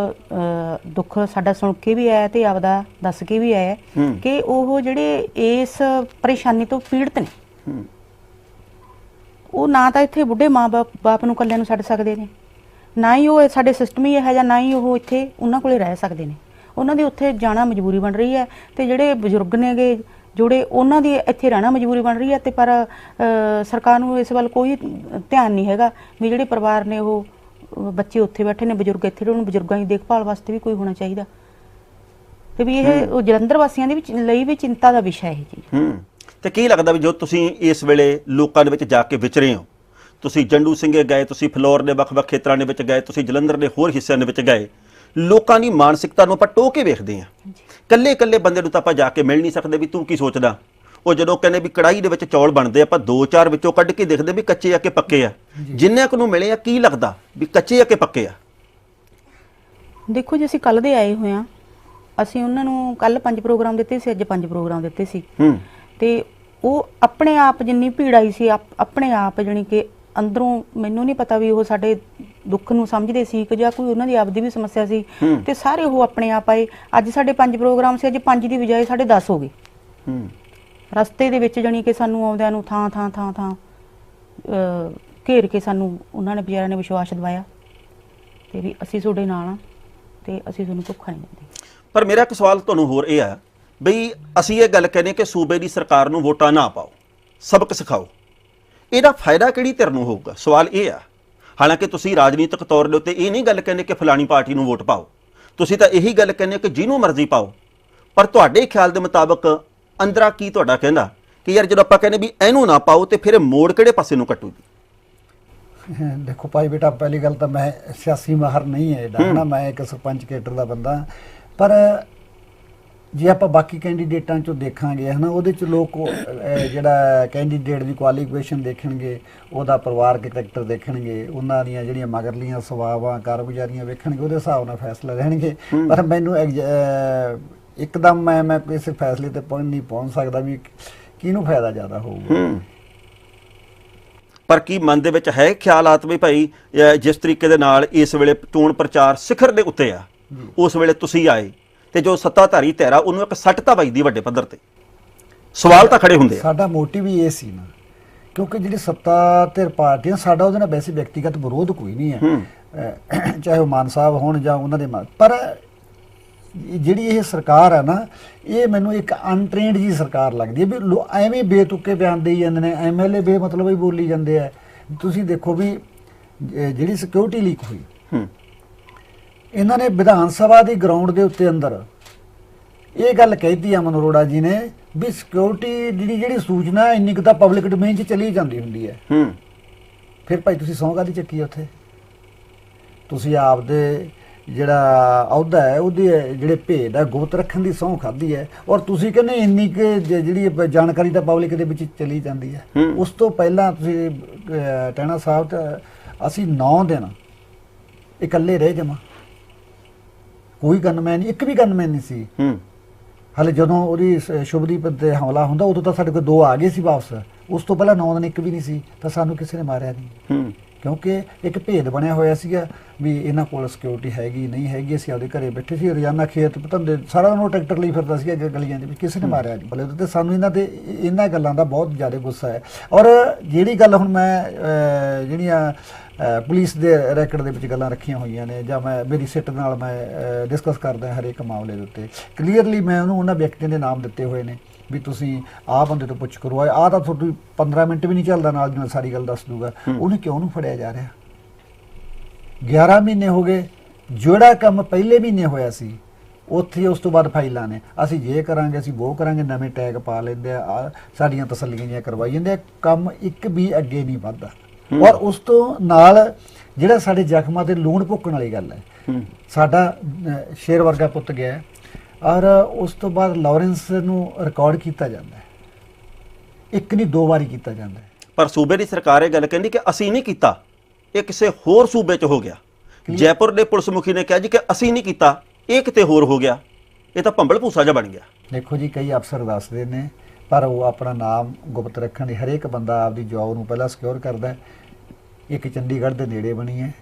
ਦੁੱਖ ਸਾਡਾ ਸੁਣ ਕੇ ਵੀ ਆਇਆ ਤੇ ਆਪਦਾ ਦੱਸ ਕੇ ਵੀ ਆਇਆ। ਕਿ ਉਹ ਜਿਹੜੇ ਇਸ ਪਰੇਸ਼ਾਨੀ ਤੋਂ ਪੀੜਤ ਨੇ। ਉਹ ਨਾ ਤਾਂ ਇੱਥੇ ਬੁੱਢੇ ਮਾਂ-ਬਾਪ ਬਾਪ ਨੂੰ ਇਕੱਲਿਆਂ ਨੂੰ ਛੱਡ ਸਕਦੇ ਨੇ। ਨਾ ਹੀ ਉਹ ਸਾਡੇ ਸਿਸਟਮ ਹੀ ਇਹ ਜਾਂ ਨਾ ਹੀ ਉਹ ਇੱਥੇ ਉਹਨਾਂ ਕੋਲੇ ਰਹਿ ਸਕਦੇ ਨੇ। ਉਹਨਾਂ ਦੀ ਉੱਥੇ ਜਾਣਾ ਮਜਬੂਰੀ ਬਣ ਰਹੀ ਹੈ ਤੇ ਜਿਹੜੇ ਬਜ਼ੁਰਗ ਨੇਗੇ ਜਿਹੜੇ ਉਹਨਾਂ ਦੀ ਇੱਥੇ ਰਹਿਣਾ ਮਜਬੂਰੀ ਬਣ ਰਹੀ ਹੈ ਤੇ ਪਰ ਸਰਕਾਰ ਨੂੰ ਇਸ ਵੱਲ ਕੋਈ ਧਿਆਨ ਨਹੀਂ ਹੈਗਾ ਵੀ ਜਿਹੜੇ ਪਰਿਵਾਰ ਨੇ ਉਹ ਬੱਚੇ ਉੱਥੇ ਬੈਠੇ ਨੇ ਬਜ਼ੁਰਗ ਇੱਥੇ ਉਹਨਾਂ ਬਜ਼ੁਰਗਾਂ ਦੀ ਦੇਖਭਾਲ ਵਾਸਤੇ ਵੀ ਕੋਈ ਹੋਣਾ ਚਾਹੀਦਾ। ਤੇ ਵੀ ਇਹ ਉਹ ਜਲੰਧਰ ਵਾਸੀਆਂ ਦੇ ਵਿੱਚ ਲਈ ਵੀ ਚਿੰਤਾ ਦਾ ਵਿਸ਼ਾ ਹੈ ਇਹ ਜੀ ਹੂੰ। ਤੇ ਕੀ ਲੱਗਦਾ ਵੀ ਜੋ ਤੁਸੀਂ ਇਸ ਵੇਲੇ ਲੋਕਾਂ ਦੇ ਵਿੱਚ ਜਾ ਕੇ ਵਿਚਰੇ ਹੋ? ਤੁਸੀਂ ਜੰਡੂ ਸਿੰਘੇ ਗਏ ਤੁਸੀਂ ਫਲੋਰ ਦੇ ਵੱਖ-ਵੱਖ ਖੇਤਰਾਂ ਦੇ ਵਿੱਚ ਗਏ ਤੁਸੀਂ ਜਲੰਧਰ ਦੇ ਹੋਰ ਹਿੱਸਿਆਂ ਦੇ ਵਿੱਚ ਗਏ। ਲੋਕਾਂ ਦੀ ਮਾਨਸਿਕਤਾ ਨੂੰ ਆਪਾਂ ਟੋਹ ਕੇ ਵੇਖਦੇ ਹਾਂ। ਕੱਲੇ ਕੱਲੇ ਬੰਦੇ ਨੂੰ ਤਾਂ ਆਪਾਂ ਜਾ ਕੇ ਮਿਲ ਨਹੀਂ ਸਕਦੇ ਵੀ ਤੂੰ ਕੀ ਸੋਚਦਾ? ਉਹ ਜਦੋਂ ਕਹਿੰਦੇ ਵੀ ਕੜਾਈ ਦੇ ਵਿੱਚ ਚੌਲ ਬਣਦੇ ਆ, ਆਪਾਂ ਦੋ ਚਾਰ ਵਿੱਚੋਂ ਕੱਢ ਕੇ ਦੇਖਦੇ ਵੀ ਕੱਚੇ ਆ ਕਿ ਪੱਕੇ ਆ। ਜਿੰਨੇ ਕੁ ਨੂੰ ਮਿਲੇ ਆ ਕੀ ਲੱਗਦਾ ਵੀ ਕੱਚੇ ਆ ਕਿ ਪੱਕੇ ਆ? ਦੇਖੋ ਜੀ ਅਸੀਂ ਕੱਲ ਦੇ ਆਏ ਹੋਏ ਆ ਅਸੀਂ ਉਹਨਾਂ ਨੂੰ ਕੱਲ ਪੰਜ ਪ੍ਰੋਗਰਾਮ ਦਿੱਤੇ ਸੀ ਅੱਜ ਪੰਜ ਪ੍ਰੋਗਰਾਮ ਦਿੱਤੇ ਸੀ। ਹੂੰ। ਤੇ ਉਹ ਆਪਣੇ ਆਪ ਜਿੰਨੀ ਭੀੜ ਆਈ ਸੀ ਆਪ- ਆਪਣੇ ਆਪ ਜਾਣੀ ਕਿ ਅੰਦਰੋਂ ਮੈਨੂੰ ਨਹੀਂ ਪਤਾ ਵੀ ਉਹ ਸਾਡੇ ਦੁੱਖ ਨੂੰ ਸਮਝਦੇ ਸੀ ਕਿ ਜਾਂ ਕੋਈ ਉਹਨਾਂ ਦੀ ਆਪਦੀ ਵੀ ਸਮੱਸਿਆ ਸੀ ਹੂੰ। ਤੇ ਸਾਰੇ ਉਹ ਆਪਣੇ ਆਪ ਆਏ। ਅੱਜ ਸਾਡੇ ਪੰਜ ਪ੍ਰੋਗਰਾਮ ਸੀ ਅੱਜ ਪੰਜ ਦੀ ਬਜਾਏ ਸਾਡੇ 10 ਹੋ ਗਏ। ਹੂੰ। ਰਸਤੇ ਦੇ ਵਿੱਚ ਜਾਣੀ ਕਿ ਸਾਨੂੰ ਆਉਂਦਿਆਂ ਨੂੰ ਥਾਂ ਥਾਂ ਥਾਂ ਥਾਂ ਅਹ, ਘੇਰ ਕੇ ਸਾਨੂੰ ਉਹਨਾਂ ਨੇ ਵਿਚਾਰਿਆਂ ਨੇ ਵਿਸ਼ਵਾਸ ਦਿਵਾਇਆ ਤੇ ਵੀ ਅਸੀਂ ਤੁਹਾਡੇ ਨਾਲ ਆ ਤੇ ਅਸੀਂ ਤੁਹਾਨੂੰ ਧੋਖਾ ਨਹੀਂ ਦਿੰਦੇ। ਪਰ ਮੇਰਾ ਇੱਕ ਸਵਾਲ ਤੁਹਾਨੂੰ ਹੋਰ ਇਹ ਆ ਬਈ ਅਸੀਂ ਇਹ ਗੱਲ ਕਹਿੰਦੇ ਕਿ ਸੂਬੇ ਦੀ ਸਰਕਾਰ ਨੂੰ ਵੋਟਾਂ ਨਾ ਪਾਓ ਸਬਕ ਸਿਖਾਓ। ਇਹਦਾ ਫਾਇਦਾ ਕਿਹੜੀ ਧਿਰ ਨੂੰ ਹੋਊਗਾ? ਸਵਾਲ ਇਹ ਆ। ਹਾਲਾਂਕਿ ਤੁਸੀਂ ਰਾਜਨੀਤਿਕ ਤੌਰ ਦੇ ਉੱਤੇ ਇਹ ਨਹੀਂ ਗੱਲ ਕਹਿੰਦੇ ਕਿ ਫਲਾਣੀ ਪਾਰਟੀ ਨੂੰ ਵੋਟ ਪਾਓ। ਤੁਸੀਂ ਤਾਂ ਇਹੀ ਗੱਲ ਕਹਿੰਦੇ ਕਿ ਜਿਹਨੂੰ ਮਰਜ਼ੀ ਪਾਓ। ਪਰ ਤੁਹਾਡੇ ਖਿਆਲ ਦੇ ਮੁਤਾਬਕ ਅੰਦਰਾ ਕੀ ਤੁਹਾਡਾ ਕਹਿੰਦਾ? ਕਿ ਯਾਰ ਜਦੋਂ ਆਪਾਂ ਕਹਿੰਦੇ ਵੀ ਇਹਨੂੰ ਨਾ ਪਾਓ ਤੇ ਫਿਰ ਮੋੜ ਕਿਹੜੇ ਪਾਸੇ ਨੂੰ ਕੱਟੂ ਜੀ [laughs] ਦੇਖੋ ਭਾਈ ਬੇਟਾ ਪਹਿਲੀ ਗੱਲ ਤਾਂ ਮੈਂ ਸਿਆਸੀ ਮਾਹਰ ਨਹੀਂ ਹੈ ਇਹਦਾ ਹਨਾ ਮੈਂ ਇੱਕ ਸਰਪੰਚ ਕੇਡਰ ਦਾ ਬੰਦਾ। ਪਰ ਜੇ ਆਪਾਂ ਬਾਕੀ ਕੈਂਡੀਡੇਟਾਂ ਚੋਂ ਦੇਖਾਂਗੇ ਹਨਾ ਉਹਦੇ ਚ ਲੋਕ ਅਹ, ਜਿਹੜਾ ਕੈਂਡੀਡੇਟ ਦੀ ਕੁਆਲੀਫਿਕੇਸ਼ਨ ਦੇਖਣਗੇ ਉਹਦਾ ਪਰਿਵਾਰਕ ਕਰੈਕਟਰ ਦੇਖਣਗੇ ਉਹਨਾਂ ਦੀਆਂ ਜਿਹੜੀਆਂ ਮਗਰਲੀਆਂ ਸੁਭਾਵਾਂ ਕਾਰਗੁਜ਼ਾਰੀਆਂ ਵੇਖਣਗੇ ਉਹਦੇ ਹਿਸਾਬ ਨਾਲ ਫੈਸਲਾ ਲੈਣਗੇ। ਪਰ ਮੈਨੂੰ ਐਗਜ- ਅਹ, ਇੱਕਦਮ ਮੈਂ ਮੈਂ ਕਿਸੇ ਫੈਸਲੇ ਤੇ ਪਹੁੰਚ ਨਹੀਂ ਪਹੁੰਚ ਸਕਦਾ ਵੀ ਕਿਹਨੂੰ ਫਾਇਦਾ ਜ਼ਿਆਦਾ ਹੋਊਗਾ। ਹੂੰ। ਪਰ ਕੀ ਮਨ ਦੇ ਵਿੱਚ ਹੈ ਖਿਆਲਾਤ ਵੀ ਭਾਈ ਅਹ ਜਿਸ ਤਰੀਕੇ ਦੇ ਨਾਲ ਇਸ ਵੇਲੇ ਚੋਣ ਪ੍ਰਚਾਰ ਸਿਖਰ ਦੇ ਉੱਤੇ ਆ? ਉਸ ਵੇਲੇ ਤੁਸੀਂ ਆਏ। ਤੇ ਜੋ ਸੱਤਾਧਾਰੀ ਧਿਰਾ ਉਹਨੂੰ ਇੱਕ ਸੱਟ ਤਾਂ ਵੱਜਦੀ ਵੱਡੇ ਪੱਧਰ ਤੇ। ਸਵਾਲ ਤਾਂ ਖੜੇ ਹੁੰਦੇ ਆ। ਸਾਡਾ ਮੋਟਿਵ ਹੀ ਇਹ ਸੀ ਨਾ ਕਿਉਂਕਿ ਜਿਹੜੀ ਸੱਤਾ ਧਿਰ ਪਾਰਟੀਆਂ ਸਾਡਾ ਉਹਦੇ ਨਾਲ ਵੈਸੇ ਵਿਅਕਤੀਗਤ ਵਿਰੋਧ ਕੋਈ ਨਹੀਂ ਹੈ। ਹੂੰ। ਅਹ ਚਾਹੇ ਉਹ ਮਾਨ ਸਾਹਿਬ ਹੋਣ ਜਾਂ ਉਹਨਾਂ ਦੇ ਮਾਨ ਪਰ ਇਹ ਜਿਹੜੀ ਇਹ ਸਰਕਾਰ ਹੈ ਨਾ ਇਹ ਮੈਨੂੰ ਇੱਕ ਅਨਟ੍ਰੇਨਡ ਜੀ ਸਰਕਾਰ ਲੱਗਦੀ ਹੈ ਵੀ ਲੋ- ਐਵੇਂ ਬੇਤੁਕੇ ਬਿਆਨ ਦੇਈ ਜਾਂਦੇ ਨੇ ਐਮਐਲਏ ਬੇ ਮਤਲਬ ਹੀ ਬੋਲੀ ਜਾਂਦੇ ਆ। ਤੁਸੀਂ ਦੇਖੋ ਵੀ ਜਿਹੜੀ ਸਿਕਿਉਰਿਟੀ ਲੀਕ ਹੋਈ ਹੂੰ। ਇਹਨਾਂ ਨੇ ਵਿਧਾਨ ਸਭਾ ਦੀ ਗਰਾਊਂਡ ਦੇ ਉੱਤੇ ਅੰਦਰ ਇਹ ਗੱਲ ਕਹਿਤੀ ਅਮਨ ਅਰੋੜਾ ਜੀ ਨੇ ਵੀ ਸਿਕਿਉਰਿਟੀ ਜਿਹੜੀ ਜਿਹੜੀ ਸੂਚਨਾ ਇੰਨੀ ਕੁ ਤਾਂ ਪਬਲਿਕ ਡੋਮੇਨ 'ਚ ਚਲੀ ਜਾਂਦੀ ਹੁੰਦੀ ਹੈ। ਹੂੰ। ਫਿਰ ਭਾਈ ਤੁਸੀਂ ਸਹੁੰ ਕਾਹਦੀ ਚੱਕੀ ਉੱਥੇ? ਤੁਸੀਂ ਆਪਦੇ ਜਿਹੜਾ ਅਹੁਦਾ ਹੈ ਉਹਦੇ ਜਿਹੜੇ ਭੇਦ ਹੈ ਗੁਪਤ ਰੱਖਣ ਦੀ ਸਹੁੰ ਖਾਦੀ ਹੈ ਔਰ ਤੁਸੀਂ ਕਹਿੰਦੇ ਇੰਨੀ ਕਿ ਜਿਹੜੀ ਜਾਣਕਾਰੀ ਤਾਂ ਪਬਲਿਕ ਦੇ ਵਿੱਚ ਚਲੀ ਜਾਂਦੀ ਹੈ। ਉਸ ਤੋਂ ਪਹਿਲਾਂ ਤੁਸੀਂ ਟਹਿਣਾ ਸਾਹਿਬ ਤੇ ਅਸੀਂ 9 ਦਿਨ ਇਕੱਲੇ ਰਹੇ ਜਮਾ। ਕੋਈ ਗਨਮੈਨ ਇੱਕ ਵੀ ਗਨਮੈਨ ਨਹੀਂ ਸੀ। ਹੂੰ। ਹਲੇ ਜਦੋਂ ਉਹਦੀ ਸ- ਸ਼ੁਭਦੀਪ ਤੇ ਹਮਲਾ ਹੁੰਦਾ ਉਦੋਂ ਤਾਂ ਸਾਡੇ ਕੋਲ ਦੋ ਆ ਗਏ ਸੀ ਵਾਪਸ। ਉਸ ਤੋਂ ਪਹਿਲਾਂ 9 ਦਿਨ ਇੱਕ ਵੀ ਨਹੀਂ ਸੀ ਤਾਂ ਸਾਨੂੰ ਕਿਸੇ ਨੇ ਮਾਰਿਆ ਨਹੀਂ। ਹੂੰ। ਕਿਉਂਕਿ ਇੱਕ ਭੇਦ ਬਣਿਆ ਹੋਇਆ ਸੀਗਾ ਵੀ ਇਹਨਾਂ ਕੋਲ ਸਿਕਿਉਰਿਟੀ ਹੈਗੀ ਨਹੀਂ ਹੈਗੀ ਅਸੀਂ ਆਪਦੇ ਘਰੇ ਬੈਠੇ ਸੀ ਰੋਜ਼ਾਨਾ ਖੇਤ ਧੰਦੇ ਸਾਰਾ ਦਿਨ ਉਹ ਟਰੈਕਟਰ ਲਈ ਫਿਰਦਾ ਸੀਗਾ ਗ- ਗਲੀਆਂ ਦੇ ਵਿੱਚ ਕਿਸੇ ਨੇ ਮਾਰਿਆ ਨਹੀਂ ਬਲੇ ਤੇ ਸਾਨੂੰ ਇਹਨਾਂ ਤੇ ਇਹਨਾਂ ਗੱਲਾਂ ਦਾ ਬਹੁਤ ਜ਼ਿਆਦਾ ਗੁੱਸਾ ਹੈ। ਔਰ ਜਿਹੜੀ ਗੱਲ ਹੁਣ ਮੈਂ ਜਿਹੜੀਆਂ ਪੁਲਿਸ ਦੇ ਰੈਕਡ ਦੇ ਵਿੱਚ ਗੱਲਾਂ ਰੱਖੀਆਂ ਹੋਈਆਂ ਨੇ ਜਾਂ ਮੈਂ ਮੇਰੀ ਸਿੱਟ ਨਾਲ ਮੈਂ ਡਿਸਕਸ ਕਰਦਾ ਹਰੇਕ ਮਾਮਲੇ ਦੇ ਉੱਤੇ ਕਲੀਅਰਲੀ ਮੈਂ ਉਹਨੂੰ ਉਹਨਾਂ ਵਿਅਕਤੀਆਂ ਦੇ ਨਾਮ ਦਿੱਤੇ ਹੋਏ ਨੇ। ਵੀ ਤੁਸੀਂ ਆਹ ਬੰਦੇ ਤੋਂ ਪੁੱਛ ਕਰੋ। ਆਹ ਤਾਂ ਤੁਹਾਡੀ 15 ਮਿੰਟ ਵੀ ਨਹੀਂ ਚੱਲਦਾ ਨਾਲ ਦੀ ਨਾਲ ਸਾਰੀ ਗੱਲ ਦੱਸ ਦੂਗਾ। ਉਹਨੂੰ ਕਿਉਂ ਨੂੰ ਫੜਿਆ ਜਾ ਰਿਹਾ? 11 ਮਹੀਨੇ ਹੋ ਗਏ ਜਿਹੜਾ ਕੰਮ ਪਹਿਲੇ ਮਹੀਨੇ ਹੋਇਆ ਸੀ ਉੱਥੇ ਉਸ ਤੋਂ ਬਾਅਦ ਫਾਈਲਾਂ ਨੇ। ਅਸੀਂ ਜੇ ਕਰਾਂਗੇ ਅਸੀਂ ਉਹ ਕਰਾਂਗੇ ਨਵੇਂ ਟੈਗ ਪਾ ਲੈਂਦੇ ਆ ਸਾਡੀਆਂ ਤਸੱਲੀਆਂ ਜਿਹੀਆਂ ਕਰਵਾਈ ਜਾਂਦੇ ਆ ਕੰਮ ਇੱਕ ਵੀ ਅੱਗੇ ਨਹੀਂ ਵੱਧਦਾ। ਔਰ ਉਸ ਤੋਂ ਨਾਲ ਜਿਹੜਾ ਸਾਡੇ ਜ਼ਖਮਾਂ ਤੇ ਲੂਣ ਭੁੱਕਣ ਵਾਲੀ ਗੱਲ ਹੈ ਸਾਡਾ ਸ਼ੇਰ ਵਰਗਾ ਪੁੱਤ ਗਿਆ ਔਰ ਉਸ ਤੋਂ ਬਾਅਦ ਲਾਰੈਂਸ ਨੂੰ ਰਿਕਾਰਡ ਕੀਤਾ ਜਾਂਦਾ ਹੈ। ਇੱਕ ਨਹੀਂ ਦੋ ਵਾਰੀ ਕੀਤਾ ਜਾਂਦਾ ਹੈ। ਪਰ ਸੂਬੇ ਦੀ ਸਰਕਾਰ ਇਹ ਗੱਲ ਕਹਿੰਦੀ ਕਿ ਅਸੀਂ ਨਹੀਂ ਕੀਤਾ। ਇਹ ਕਿਸੇ ਹੋਰ ਸੂਬੇ 'ਚ ਹੋ ਗਿਆ। ਜੈਪੁਰ ਦੇ ਪੁਲਿਸ ਮੁਖੀ ਨੇ ਕਿਹਾ ਜੀ ਕਿ ਅਸੀਂ ਨਹੀਂ ਕੀਤਾ। ਇਹ ਕਿਤੇ ਹੋਰ ਹੋ ਗਿਆ। ਇਹ ਤਾਂ ਭੰਬਲ ਭੂਸਾ ਜਿਹਾ ਬਣ ਗਿਆ। ਦੇਖੋ ਜੀ ਕਈ ਅਫਸਰ ਦੱਸਦੇ ਨੇ ਪਰ ਉਹ ਆਪਣਾ ਨਾਮ ਗੁਪਤ ਰੱਖਣ ਲਈ ਹਰੇਕ ਬੰਦਾ ਆਪਦੀ ਜੌਬ ਨੂੰ ਪਹਿਲਾਂ ਸਿਕਿਉਰ ਕਰਦਾ ਇੱਕ ਚੰਡੀਗੜ੍ਹ ਦੇ ਨੇੜੇ ਬਣੀ ਹੈ।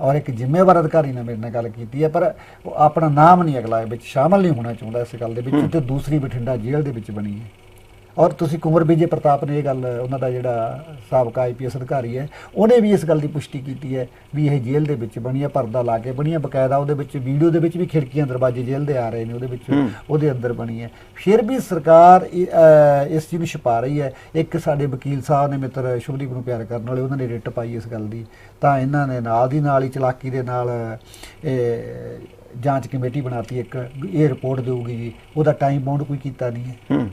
ਔਰ ਇੱਕ ਜ਼ਿੰਮੇਵਾਰ ਅਧਿਕਾਰੀ ਨੇ ਮੇਰੇ ਨਾਲ ਗੱਲ ਕੀਤੀ ਹੈ ਪਰ ਉਹ ਆਪਣਾ ਨਾਮ ਨਹੀਂ ਅਗਲਾ ਵਿੱਚ ਸ਼ਾਮਲ ਨਹੀਂ ਹੋਣਾ ਚਾਹੁੰਦਾ ਇਸ ਗੱਲ ਦੇ ਵਿੱਚ ਤੇ ਦੂਸਰੀ ਬਠਿੰਡਾ ਜੇਲ੍ਹ ਦੇ ਵਿੱਚ ਬਣੀ ਹੈ। ਔਰ ਤੁਸੀਂ ਕੁੰਵਰ ਵਿਜੇ ਪ੍ਰਤਾਪ ਨੇ ਇਹ ਗੱਲ ਉਹਨਾਂ ਦਾ ਜਿਹੜਾ ਸਾਬਕਾ ਆਈਪੀਐਸ ਅਧਿਕਾਰੀ ਹੈ ਉਹਨੇ ਵੀ ਇਸ ਗੱਲ ਦੀ ਪੁਸ਼ਟੀ ਕੀਤੀ ਹੈ ਵੀ ਇਹ ਜੇਲ੍ਹ ਦੇ ਵਿੱਚ ਬਣੀ ਹੈ ਪਰਦਾ ਲਾ ਕੇ ਬਣੀ ਹੈ ਬਕਾਇਦਾ ਉਹਦੇ ਵਿੱਚ ਵੀਡੀਓ ਦੇ ਵਿੱਚ ਵੀ ਖਿੜਕੀਆਂ ਦਰਵਾਜ਼ੇ ਜੇਲ੍ਹ ਦੇ ਆ ਰਹੇ ਨੇ ਉਹਦੇ ਵਿੱਚ ਉਹਦੇ ਅੰਦਰ ਬਣੀ ਹੈ। ਫਿਰ ਵੀ ਸਰਕਾਰ ਇਸ ਚੀਜ਼ ਨੂੰ ਛੁਪਾ ਰਹੀ ਹੈ। ਇੱਕ ਸਾਡੇ ਵਕੀਲ ਸਾਹਿਬ ਨੇ ਮਿੱਤਰ ਸ਼ੁਭਦੀਪ ਨੂੰ ਪਿਆਰ ਕਰਨ ਵਾਲੇ ਉਹਨਾਂ ਨੇ ਰਿਟ ਪਾਈ ਇਸ ਗੱਲ ਦੀ। ਤਾਂ ਇਹਨਾਂ ਨੇ ਨਾਲ ਦੀ ਨਾਲ ਹੀ ਚਲਾਕੀ ਦੇ ਨਾਲ ਇਹ ਜਾਂਚ ਕਮੇਟੀ ਬਣਾਤੀ ਇੱਕ ਇਹ ਰਿਪੋਰਟ ਦੇਊਗੀ ਜੀ। ਉਹਦਾ ਟਾਈਮ ਬਾਉਂਡ ਕੋਈ ਕੀਤਾ ਨਹੀਂ ਹੂੰ।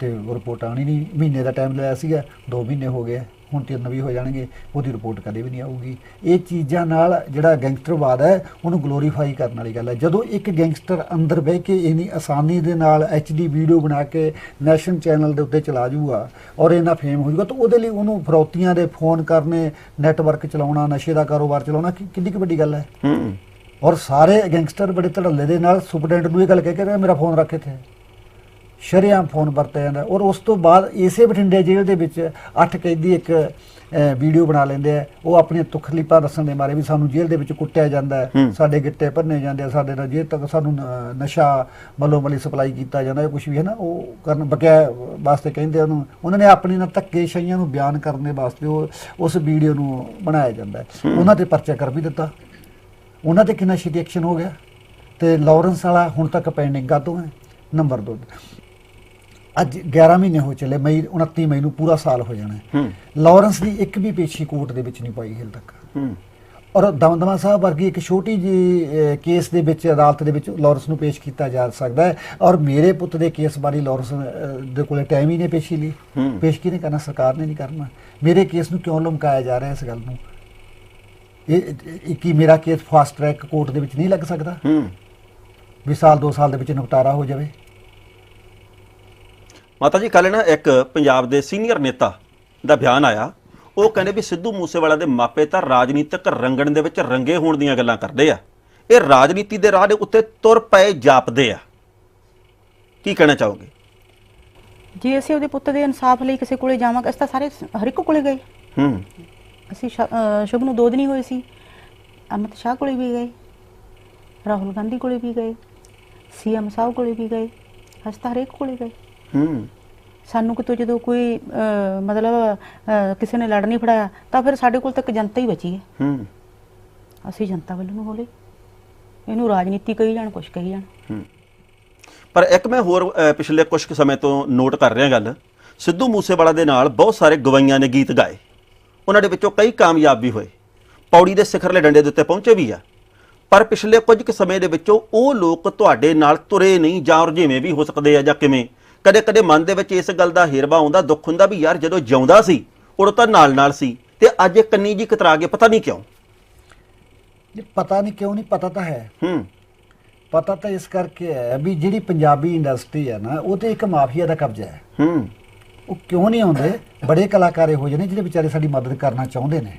ਤੇ ਉਹ ਰਿਪੋਰਟ ਆਣੀ ਨਹੀਂ। ਮਹੀਨੇ ਦਾ ਟਾਈਮ ਲਿਆ ਸੀਗਾ 2 ਮਹੀਨੇ ਹੋ ਗਏ ਹੁਣ ਤਿੰਨ ਵੀ ਹੋ ਜਾਣਗੇ ਉਹਦੀ ਰਿਪੋਰਟ ਕਦੇ ਵੀ ਨਹੀਂ ਆਊਗੀ। ਇਹ ਚੀਜ਼ਾਂ ਨਾਲ ਜਿਹੜਾ ਗੈਂਗਸਟਰਵਾਦ ਹੈ ਉਹਨੂੰ ਗਲੋਰੀਫਾਈ ਕਰਨ ਵਾਲੀ ਗੱਲ ਹੈ। ਜਦੋਂ ਇੱਕ ਗੈਂਗਸਟਰ ਅੰਦਰ ਬਹਿ ਕੇ ਇੰਨੀ ਆਸਾਨੀ ਦੇ ਨਾਲ ਐਚਡੀ ਵੀਡੀਓ ਬਣਾ ਕੇ ਨੈਸ਼ਨਲ ਚੈਨਲ ਦੇ ਉੱਤੇ ਚਲਾ ਜਾਊਗਾ ਔਰ ਇਹਨਾਂ ਫੇਮ ਹੋ ਜਾਊਗਾ ਤਾਂ ਉਹਦੇ ਲਈ ਉਹਨੂੰ ਫਰੌਤੀਆਂ ਦੇ ਫੋਨ ਕਰਨੇ ਨੈਟਵਰਕ ਚਲਾਉਣਾ ਨਸ਼ੇ ਦਾ ਕਾਰੋਬਾਰ ਚਲਾਉਣਾ ਕਿ- ਕਿੰਨੀ ਕੁ ਵੱਡੀ ਗੱਲ ਹੈ। ਹੂੰ। ਔਰ ਸਾਰੇ ਗੈਂਗਸਟਰ ਬੜੇ ਧੜੱਲੇ ਦੇ ਨਾਲ ਸੁਪਰਡੈਂਟ ਨੂੰ ਇਹ ਗੱਲ ਕਹਿ ਕੇ ਮੇਰਾ ਫੋਨ ਰੱਖ ਇੱਥੇ। ਸ਼ਰੇਆਮ ਫੋਨ ਵਰਤਿਆ ਜਾਂਦਾ ਔਰ ਉਸ ਤੋਂ ਬਾਅਦ ਇਸੇ ਬਠਿੰਡੇ ਜੇਲ੍ਹ ਦੇ ਵਿੱਚ ਅੱਠ ਕੈਦੀ ਇੱਕ ਵੀਡੀਓ ਬਣਾ ਲੈਂਦੇ ਆ। ਉਹ ਆਪਣੀਆਂ ਤੁਖਲੀਪਾਂ ਦੱਸਣ ਦੇ ਮਾਰੇ ਵੀ ਸਾਨੂੰ ਜੇਲ੍ਹ ਦੇ ਵਿੱਚ ਕੁੱਟਿਆ ਜਾਂਦਾ ਹੈ। ਸਾਡੇ ਗਿੱਟੇ ਭੰਨੇ ਜਾਂਦੇ ਆ ਸਾਡੇ ਨਾਲ ਜੇਲ੍ਹ ਤੱਕ ਸਾਨੂੰ ਨਸ਼ਾ ਮੱਲੋ ਮੱਲੀ ਸਪਲਾਈ ਕੀਤਾ ਜਾਂਦਾ ਕੁਝ ਵੀ ਹੈ ਨਾ। ਉਹ ਕਰਨ ਬਕਿਆ ਵਾਸਤੇ ਕਹਿੰਦੇ ਆ ਉਹਨੂੰ। ਉਹਨਾਂ ਨੇ ਆਪਣੀ ਨਾ ਧੱਕੇ ਸ਼ਈਆਂ ਨੂੰ ਬਿਆਨ ਕਰਨ ਦੇ ਵਾਸਤੇ ਉਹ ਉਸ ਵੀਡੀਓ ਨੂੰ ਬਣਾਇਆ ਜਾਂਦਾ ਉਹਨਾਂ ਤੇ ਪਰਚਾ ਕਰ ਵੀ ਦਿੱਤਾ। ਉਹਨਾਂ ਤੇ ਕਿੰਨਾ ਛੇਤੀ ਐਕਸ਼ਨ ਹੋ ਗਿਆ। ਤੇ ਲਾਰੈਂਸ ਵਾਲਾ ਹੁਣ ਤੱਕ ਪੈਂਡਿੰਗ ਕਾਤੋਂ ਹੈ? ਨੰਬਰ 2 ਅੱਜ 11 ਮਹੀਨੇ ਹੋ ਚੱਲੇ ਮਈ 29 ਮਈ ਨੂੰ ਪੂਰਾ ਸਾਲ ਹੋ ਜਾਣਾ ਹੈ। ਲਾਰੈਂਸ ਦੀ ਇੱਕ ਵੀ ਪੇਸ਼ੀ ਕੋਰਟ ਦੇ ਵਿੱਚ ਨਹੀਂ ਪਾਈ ਹਾਲੇ ਤੱਕ। ਔਰ ਦਮਦਮਾ ਸਾਹਿਬ ਵਰਗੀ ਇੱਕ ਛੋਟੀ ਜੀ ਕੇਸ ਦੇ ਵਿੱਚ ਅਦਾਲਤ ਦੇ ਵਿੱਚ ਲਾਰੈਂਸ ਨੂੰ ਪੇਸ਼ ਕੀਤਾ ਜਾ ਸਕਦਾ ਹੈ। ਔਰ ਮੇਰੇ ਪੁੱਤ ਦੇ ਕੇਸ ਬਾਰੇ ਲਾਰੈਂਸ ਦੇ ਕੋਲੇ ਟਾਈਮ ਹੀ ਨਹੀਂ ਪੇਸ਼ੀ ਲਈ। ਪੇਸ਼ ਕਿਹਨੇ ਕਰਨਾ? ਸਰਕਾਰ ਨੇ ਨਹੀਂ ਕਰਨਾ। ਮੇਰੇ ਕੇਸ ਨੂੰ ਕਿਉਂ ਲਮਕਾਇਆ ਜਾ ਰਿਹਾ ਇਸ ਗੱਲ ਨੂੰ? ਇਹ ਇਹ ਕੀ ਮੇਰਾ ਕੇਸ ਫਾਸਟ ਟਰੈਕ ਕੋਰਟ ਦੇ ਵਿੱਚ ਨਹੀਂ ਲੱਗ ਸਕਦਾ? ਹੂੰ। ਵੀ ਸਾਲ 2 ਸਾਲ ਦੇ ਵਿੱਚ ਨਿਪਟਾਰਾ ਹੋ ਜਾਵੇ? ਮਾਤਾ ਜੀ ਕੱਲ ਨਾ ਇੱਕ ਪੰਜਾਬ ਦੇ ਸੀਨੀਅਰ ਨੇਤਾ ਦਾ ਬਿਆਨ ਆਇਆ। ਉਹ ਕਹਿੰਦੇ ਵੀ ਸਿੱਧੂ ਮੂਸੇਵਾਲਾ ਦੇ ਮਾਪੇ ਤਾਂ ਰਾਜਨੀਤਿਕ ਰੰਗਣ ਦੇ ਵਿੱਚ ਰੰਗੇ ਹੋਣ ਦੀਆਂ ਗੱਲਾਂ ਕਰਦੇ ਆ। ਇਹ ਰਾਜਨੀਤੀ ਦੇ ਰਾਹ ਦੇ ਉੱਤੇ ਤੁਰ ਪਏ ਜਾਪਦੇ ਆ। ਕੀ ਕਹਿਣਾ ਚਾਹੋਗੇ? ਜੇ ਅਸੀਂ ਉਹਦੇ ਪੁੱਤ ਦੇ ਇਨਸਾਫ ਲਈ ਕਿਸੇ ਕੋਲੇ ਜਾਵਾਂਗੇ ਅਸੀਂ ਤਾਂ ਸਾਰੇ ਹਰ ਇੱਕ ਕੋਲੇ ਗਏ। ਹੂੰ। ਅਸੀਂ ਸ਼ੁਭ ਨੂੰ ਦੋ ਦਿਨ ਹੀ ਹੋਏ ਸੀ। ਅਮਿਤ ਸ਼ਾਹ ਕੋਲੇ ਵੀ ਗਏ ਰਾਹੁਲ ਗਾਂਧੀ ਕੋਲੇ ਵੀ ਗਏ ਸੀਐਮ ਸਾਹਿਬ ਕੋਲੇ ਵੀ ਗਏ ਅਸੀਂ ਤਾਂ ਹਰੇਕ ਕੋਲੇ ਗਏ। ਹੂੰ। ਸਾਨੂੰ ਕਿਤੋਂ ਜਦੋਂ ਕੋਈ ਅਹ, ਮਤਲਬ ਅਹ, ਕਿਸੇ ਨੇ ਲੜ ਨਹੀਂ ਫੜਾਇਆ ਤਾਂ ਫਿਰ ਸਾਡੇ ਕੋਲ ਤਾਂ ਇੱਕ ਜਨਤਾ ਹੀ ਬਚੀ ਹੈ। ਹੂੰ। ਅਸੀਂ ਜਨਤਾ ਵੱਲੋਂ ਨੂੰ ਬੋਲੇ ਇਹਨੂੰ ਰਾਜਨੀਤੀ ਕਹੀ ਜਾਣ ਕੁਛ ਕਹੀ ਜਾਣ। ਹੂੰ। ਪਰ ਇੱਕ ਮੈਂ ਹੋਰ ਅ, ਪਿਛਲੇ ਕੁਝ ਸਮੇਂ ਤੋਂ ਨੋਟ ਕਰ ਰਿਹਾ ਗੱਲ। ਸਿੱਧੂ ਮੂਸੇਵਾਲਾ ਦੇ ਨਾਲ ਬਹੁਤ ਸਾਰੇ ਗਵਾਈਆਂ ਨੇ ਗੀਤ ਗਾਏ। ਉਹਨਾਂ ਦੇ ਵਿੱਚੋਂ ਕਈ ਕਾਮਯਾਬ ਵੀ ਹੋਏ। ਪੌੜੀ ਦੇ ਸਿਖਰਲੇ ਡੰਡੇ ਦੇ ਉੱਤੇ ਪਹੁੰਚੇ ਵੀ ਆ। ਪਰ ਪਿਛਲੇ ਕੁਝ ਕੁ ਸਮੇਂ ਦੇ ਵਿੱਚੋਂ ਉਹ ਲੋਕ ਤੁਹਾਡੇ ਨਾਲ ਤੁਰੇ ਨਹੀਂ ਜਾਂ ਰੁਝੇਵੇਂ ਵੀ ਹੋ ਸਕਦੇ ਆ ਜਾਂ ਕਿਵੇਂ। ਕਦੇ ਕਦੇ ਮਨ ਦੇ ਵਿੱਚ ਇਸ ਗੱਲ ਦਾ ਹਿਰਵਾ ਆਉਂਦਾ ਦੁੱਖ ਹੁੰਦਾ ਵੀ ਯਾਰ ਜਦੋਂ ਜਿਉਂਦਾ ਸੀ ਉਦੋਂ ਤਾਂ ਨਾਲ ਨਾਲ ਸੀ ਤੇ ਅੱਜ ਇਹ ਕੰਨੀ ਜੀ ਕਤਰਾ ਕੇ ਪਤਾ ਨਹੀਂ ਕਿਉਂ? ਇਹ ਪਤਾ ਨਹੀਂ ਕਿਉਂ ਨਹੀਂ ਪਤਾ ਤਾਂ ਹੈ। ਹੂੰ। ਪਤਾ ਤਾਂ ਇਸ ਕਰਕੇ ਹੈ ਵੀ ਜਿਹੜੀ ਪੰਜਾਬੀ ਇੰਡਸਟਰੀ ਹੈ ਨਾ ਉਹ ਤੇ ਇੱਕ ਮਾਫੀਆ ਦਾ ਕਬਜ਼ਾ ਹੈ। ਹੂੰ। ਉਹ ਕਿਉਂ ਨਹੀਂ ਆਉਂਦੇ? ਬੜੇ ਕਲਾਕਾਰ ਇਹੋ ਜਿਹੇ ਨੇ ਜਿਹੜੇ ਵਿਚਾਰੇ ਸਾਡੀ ਮਦਦ ਕਰਨਾ ਚਾਹੁੰਦੇ ਨੇ।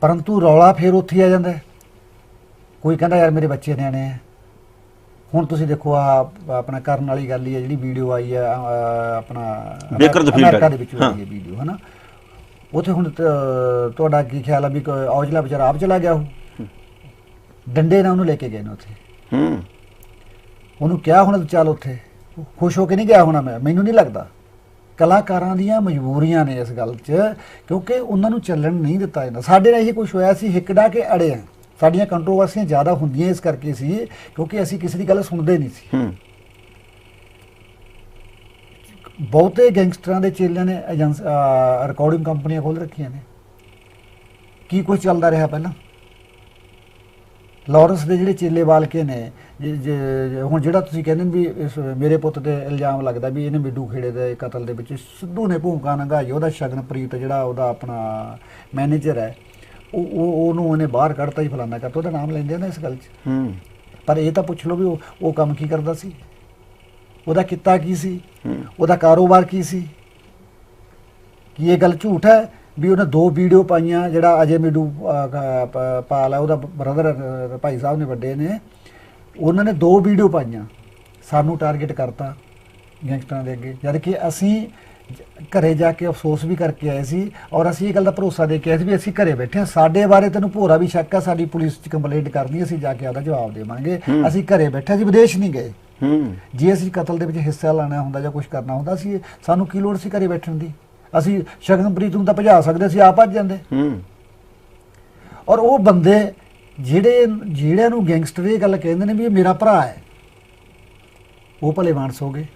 ਪਰੰਤੂ ਰੌਲਾ ਫੇਰ ਉੱਥੇ ਆ ਜਾਂਦਾ। ਕੋਈ ਕਹਿੰਦਾ ਯਾਰ ਮੇਰੇ ਬੱਚੇ ਨਿਆਣੇ ਆ। ਹੁਣ ਤੁਸੀਂ ਦੇਖੋ ਆ ਆਪਣਾ ਕਰਨ ਵਾਲੀ ਗੱਲ ਹੀ ਹੈ ਜਿਹੜੀ ਵੀਡੀਓ ਆਈ ਹੈ ਆਪਣਾ the Field ਅਮਰੀਕਾ। ਦੇ ਵਿੱਚ ਹਾਂ। ਆਈ ਹੈ ਵੀਡੀਓ ਹਨਾ? ਉੱਥੇ ਹੁਣ ਤੁਹਾਡਾ ਕੀ ਖਿਆਲ ਆ ਵੀ ਔਜਲਾ ਵਿਚਾਰਾ ਆਪ ਚਲਾ ਗਿਆ ਉਹ? ਡੰਡੇ ਨਾਲ ਉਹਨੂੰ ਲੈ ਕੇ ਗਏ ਨੇ ਉੱਥੇ। ਹੂੰ। ਉਹਨੂੰ ਕਿਹਾ ਹੁਣ ਚੱਲ ਉੱਥੇ। ਖੁਸ਼ ਹੋ ਕੇ ਨਹੀਂ ਗਿਆ ਹੋਣਾ ਮੈਂ ਮੈਨੂੰ ਨਹੀਂ ਲੱਗਦਾ। ਕਲਾਕਾਰਾਂ ਦੀਆਂ ਮਜਬੂਰੀਆਂ ਨੇ ਇਸ ਗੱਲ 'ਚ ਕਿਉਂਕਿ ਉਹਨਾਂ ਨੂੰ ਚੱਲਣ ਨਹੀਂ ਦਿੱਤਾ ਜਾਂਦਾ। ਸਾਡੇ ਨਾਲ ਇਹ ਕੁਝ ਹੋਇਆ ਸੀ ਹਿੱਕੜਾ ਕੇ ਅੜੇ ਆ ਸਾਡੀਆਂ ਕੰਟਰੋਵਰਸੀਆਂ ਜ਼ਿਆਦਾ ਹੁੰਦੀਆਂ ਇਸ ਕਰਕੇ ਸੀ ਕਿਉਂਕਿ ਅਸੀਂ ਕਿਸੇ ਦੀ ਗੱਲ ਸੁਣਦੇ ਨਹੀਂ ਸੀ। ਹੂੰ। ਬਹੁਤੇ ਗੈਂਗਸਟਰਾਂ ਦੇ ਚੇਲਿਆਂ ਨੇ ਏਜੰਸ ਰਿਕਾਰਡਿੰਗ ਕੰਪਨੀਆਂ ਖੋਲ ਰੱਖੀਆਂ ਨੇ। ਕੀ ਕੁਝ ਚੱਲਦਾ ਰਿਹਾ ਪਹਿਲਾਂ? ਲਾਰੈਂਸ ਦੇ ਜਿਹੜੇ ਚੇਲੇ ਬਾਲਕੇ ਨੇ ਹੁਣ ਜਿਹੜਾ ਤੁਸੀਂ ਕਹਿੰਦੇ ਵੀ ਇਸ ਮੇਰੇ ਪੁੱਤ ਤੇ ਇਲਜ਼ਾਮ ਲੱਗਦਾ ਵੀ ਇਹਨੇ ਮਿੱਡੂ ਖੇੜੇ ਦੇ ਕਤਲ ਦੇ ਵਿੱਚ ਸਿੱਧੂ ਨੇ ਭੂਮਿਕਾ ਨਿਭਾਈ ਉਹਦਾ ਸ਼ਗਨਪ੍ਰੀਤ ਜਿਹੜਾ ਉਹਦਾ ਆਪਣਾ ਮੈਨੇਜਰ ਹੈ ਉਹ ਉਹ ਉਹਨੂੰ ਉਹਨੇ ਬਾਹਰ ਕੱਢਤਾ ਹੀ ਫਲਾਨਾ ਕਰਤਾ ਉਹਦਾ ਨਾਮ ਲੈਂਦੇ ਆ ਨਾ ਇਸ ਗੱਲ 'ਚ। ਹੂੰ। ਪਰ ਇਹ ਤਾਂ ਪੁੱਛ ਲਓ ਵੀ ਉਹ ਉਹ ਕੰਮ ਕੀ ਕਰਦਾ ਸੀ? ਉਹਦਾ ਕਿੱਤਾ ਕੀ ਸੀ? ਹੂੰ। ਉਹਦਾ ਕਾਰੋਬਾਰ ਕੀ ਸੀ? ਕੀ ਇਹ ਗੱਲ ਝੂਠ ਹੈ ਵੀ ਉਹਨੇ ਦੋ ਵੀਡੀਓ ਪਾਈਆਂ ਜਿਹੜਾ ਅਜੇ ਮਿੱਡੂ ਪਾਲ ਹੈ ਉਹਦਾ ਬ੍ਰਦਰ ਭਾਈ ਸਾਹਿਬ ਨੇ ਵੱਡੇ ਨੇ। ਉਹਨਾਂ ਨੇ ਦੋ ਵੀਡੀਓ ਪਾਈਆਂ ਸਾਨੂੰ ਟਾਰਗੇਟ ਕਰਤਾ ਗੈਂਗਸਟਰਾਂ ਦੇ ਅੱਗੇ। ਜਦ ਕਿ ਅਸੀਂ ਘਰੇ ਜਾ ਕੇ ਅਫਸੋਸ ਵੀ ਕਰਕੇ ਆਏ ਸੀ ਔਰ ਅਸੀਂ ਇਹ ਗੱਲ ਦਾ ਭਰੋਸਾ ਦੇ ਕੇ ਆਏ ਸੀ ਵੀ ਅਸੀਂ ਘਰੇ ਬੈਠੇ ਹਾਂ। ਸਾਡੇ ਬਾਰੇ ਤੈਨੂੰ ਭੋਰਾ ਵੀ ਸ਼ੱਕ ਆ ਸਾਡੀ ਪੁਲਿਸ 'ਚ ਕੰਪਲੇਂਟ ਕਰਨੀ ਅਸੀਂ ਜਾ ਕੇ ਆਦਾ ਜਵਾਬ ਦੇਵਾਂਗੇ। ਅਸੀਂ ਘਰੇ ਬੈਠੇ ਸੀ ਵਿਦੇਸ਼ ਨਹੀਂ ਗਏ। ਹੂੰ। ਜੇ ਅਸੀਂ ਕਤਲ ਦੇ ਵਿੱਚ ਹਿੱਸਾ ਲੈਣਾ ਹੁੰਦਾ ਜਾਂ ਕੁਝ ਕਰਨਾ ਹੁੰਦਾ ਸੀ ਸਾਨੂੰ ਕੀ ਲੋੜ ਸੀ ਘਰੇ ਬੈਠਣ ਦੀ? ਅਸੀਂ ਸ਼ਗਨਪ੍ਰੀਤ ਨੂੰ ਤਾਂ ਭਜਾ ਸਕਦੇ ਸੀ ਆਪ ਭੱਜ ਜਾਂਦੇ। ਹੂੰ। ਔਰ ਉਹ ਬੰਦੇ ਜਿਹੜੇ ਜਿਹੜਿਆਂ ਨੂੰ ਗੈਂਗਸਟਰ ਇਹ ਗੱਲ ਕਹਿੰਦੇ ਨੇ ਵੀ ਇਹ ਮੇਰਾ ਭਰਾ ਹੈ ਉਹ ਭਲੇ ਮਾਨਸ ਹੋ ਗਏ।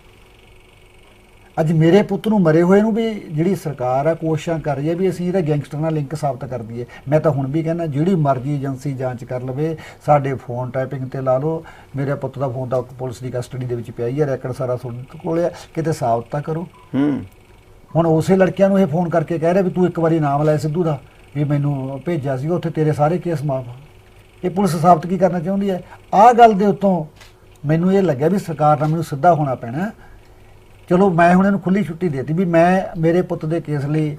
ਅੱਜ ਮੇਰੇ ਪੁੱਤ ਨੂੰ ਮਰੇ ਹੋਏ ਨੂੰ ਵੀ ਜਿਹੜੀ ਸਰਕਾਰ ਆ ਕੋਸ਼ਿਸ਼ਾਂ ਕਰ ਰਹੀ ਹੈ ਵੀ ਅਸੀਂ ਇਹਦਾ ਗੈਂਗਸਟਰ ਨਾਲ ਲਿੰਕ ਸਾਬਤ ਕਰ ਦਈਏ। ਮੈਂ ਤਾਂ ਹੁਣ ਵੀ ਕਹਿੰਦਾ ਜਿਹੜੀ ਮਰਜ਼ੀ ਏਜੰਸੀ ਜਾਂਚ ਕਰ ਲਵੇ ਸਾਡੇ ਫੋਨ ਟਾਈਪਿੰਗ ਤੇ ਲਾ ਲਓ। ਮੇਰੇ ਪੁੱਤ ਦਾ ਫੋਨ ਤਾਂ ਪੁਲਿਸ ਦੀ ਕਸਟਡੀ ਦੇ ਵਿੱਚ ਪਿਆ ਹੀ ਹੈ ਰੈਕਡ ਸਾਰਾ ਤੁਹਾਡੇ ਕੋਲ ਹੈ ਕਿਤੇ ਸਾਬਤ ਤਾਂ ਕਰੋ। ਹੂੰ। ਹੁਣ ਉਸੇ ਲੜਕਿਆਂ ਨੂੰ ਇਹ ਫੋਨ ਕਰਕੇ ਕਹਿ ਰਿਹਾ ਵੀ ਤੂੰ ਇੱਕ ਵਾਰੀ ਨਾਮ ਲੈ ਸਿੱਧੂ ਦਾ ਵੀ ਮੈਨੂੰ ਭੇਜਿਆ ਸੀ ਉੱਥੇ ਤੇਰੇ ਸਾਰੇ ਕੇਸ ਮਾਫ ਇਹ ਪੁਲਿਸ ਸਾਬਤ ਕੀ ਕਰਨਾ ਚਾਹੁੰਦੀ ਹੈ? ਆਹ ਗੱਲ ਦੇ ਉੱਤੋਂ ਮੈਨੂੰ ਇਹ ਲੱਗਿਆ ਵੀ ਸਰਕਾਰ ਨਾਲ ਮੈਨੂੰ ਸਿੱਧਾ ਹੋਣਾ ਪੈਣਾ। ਚਲੋ ਮੈਂ ਹੁਣ ਇਹਨੂੰ ਖੁੱਲੀ ਛੁੱਟੀ ਦੇਤੀ ਵੀ ਮੈਂ ਮੇਰੇ ਪੁੱਤ ਦੇ ਕੇਸ ਲਈ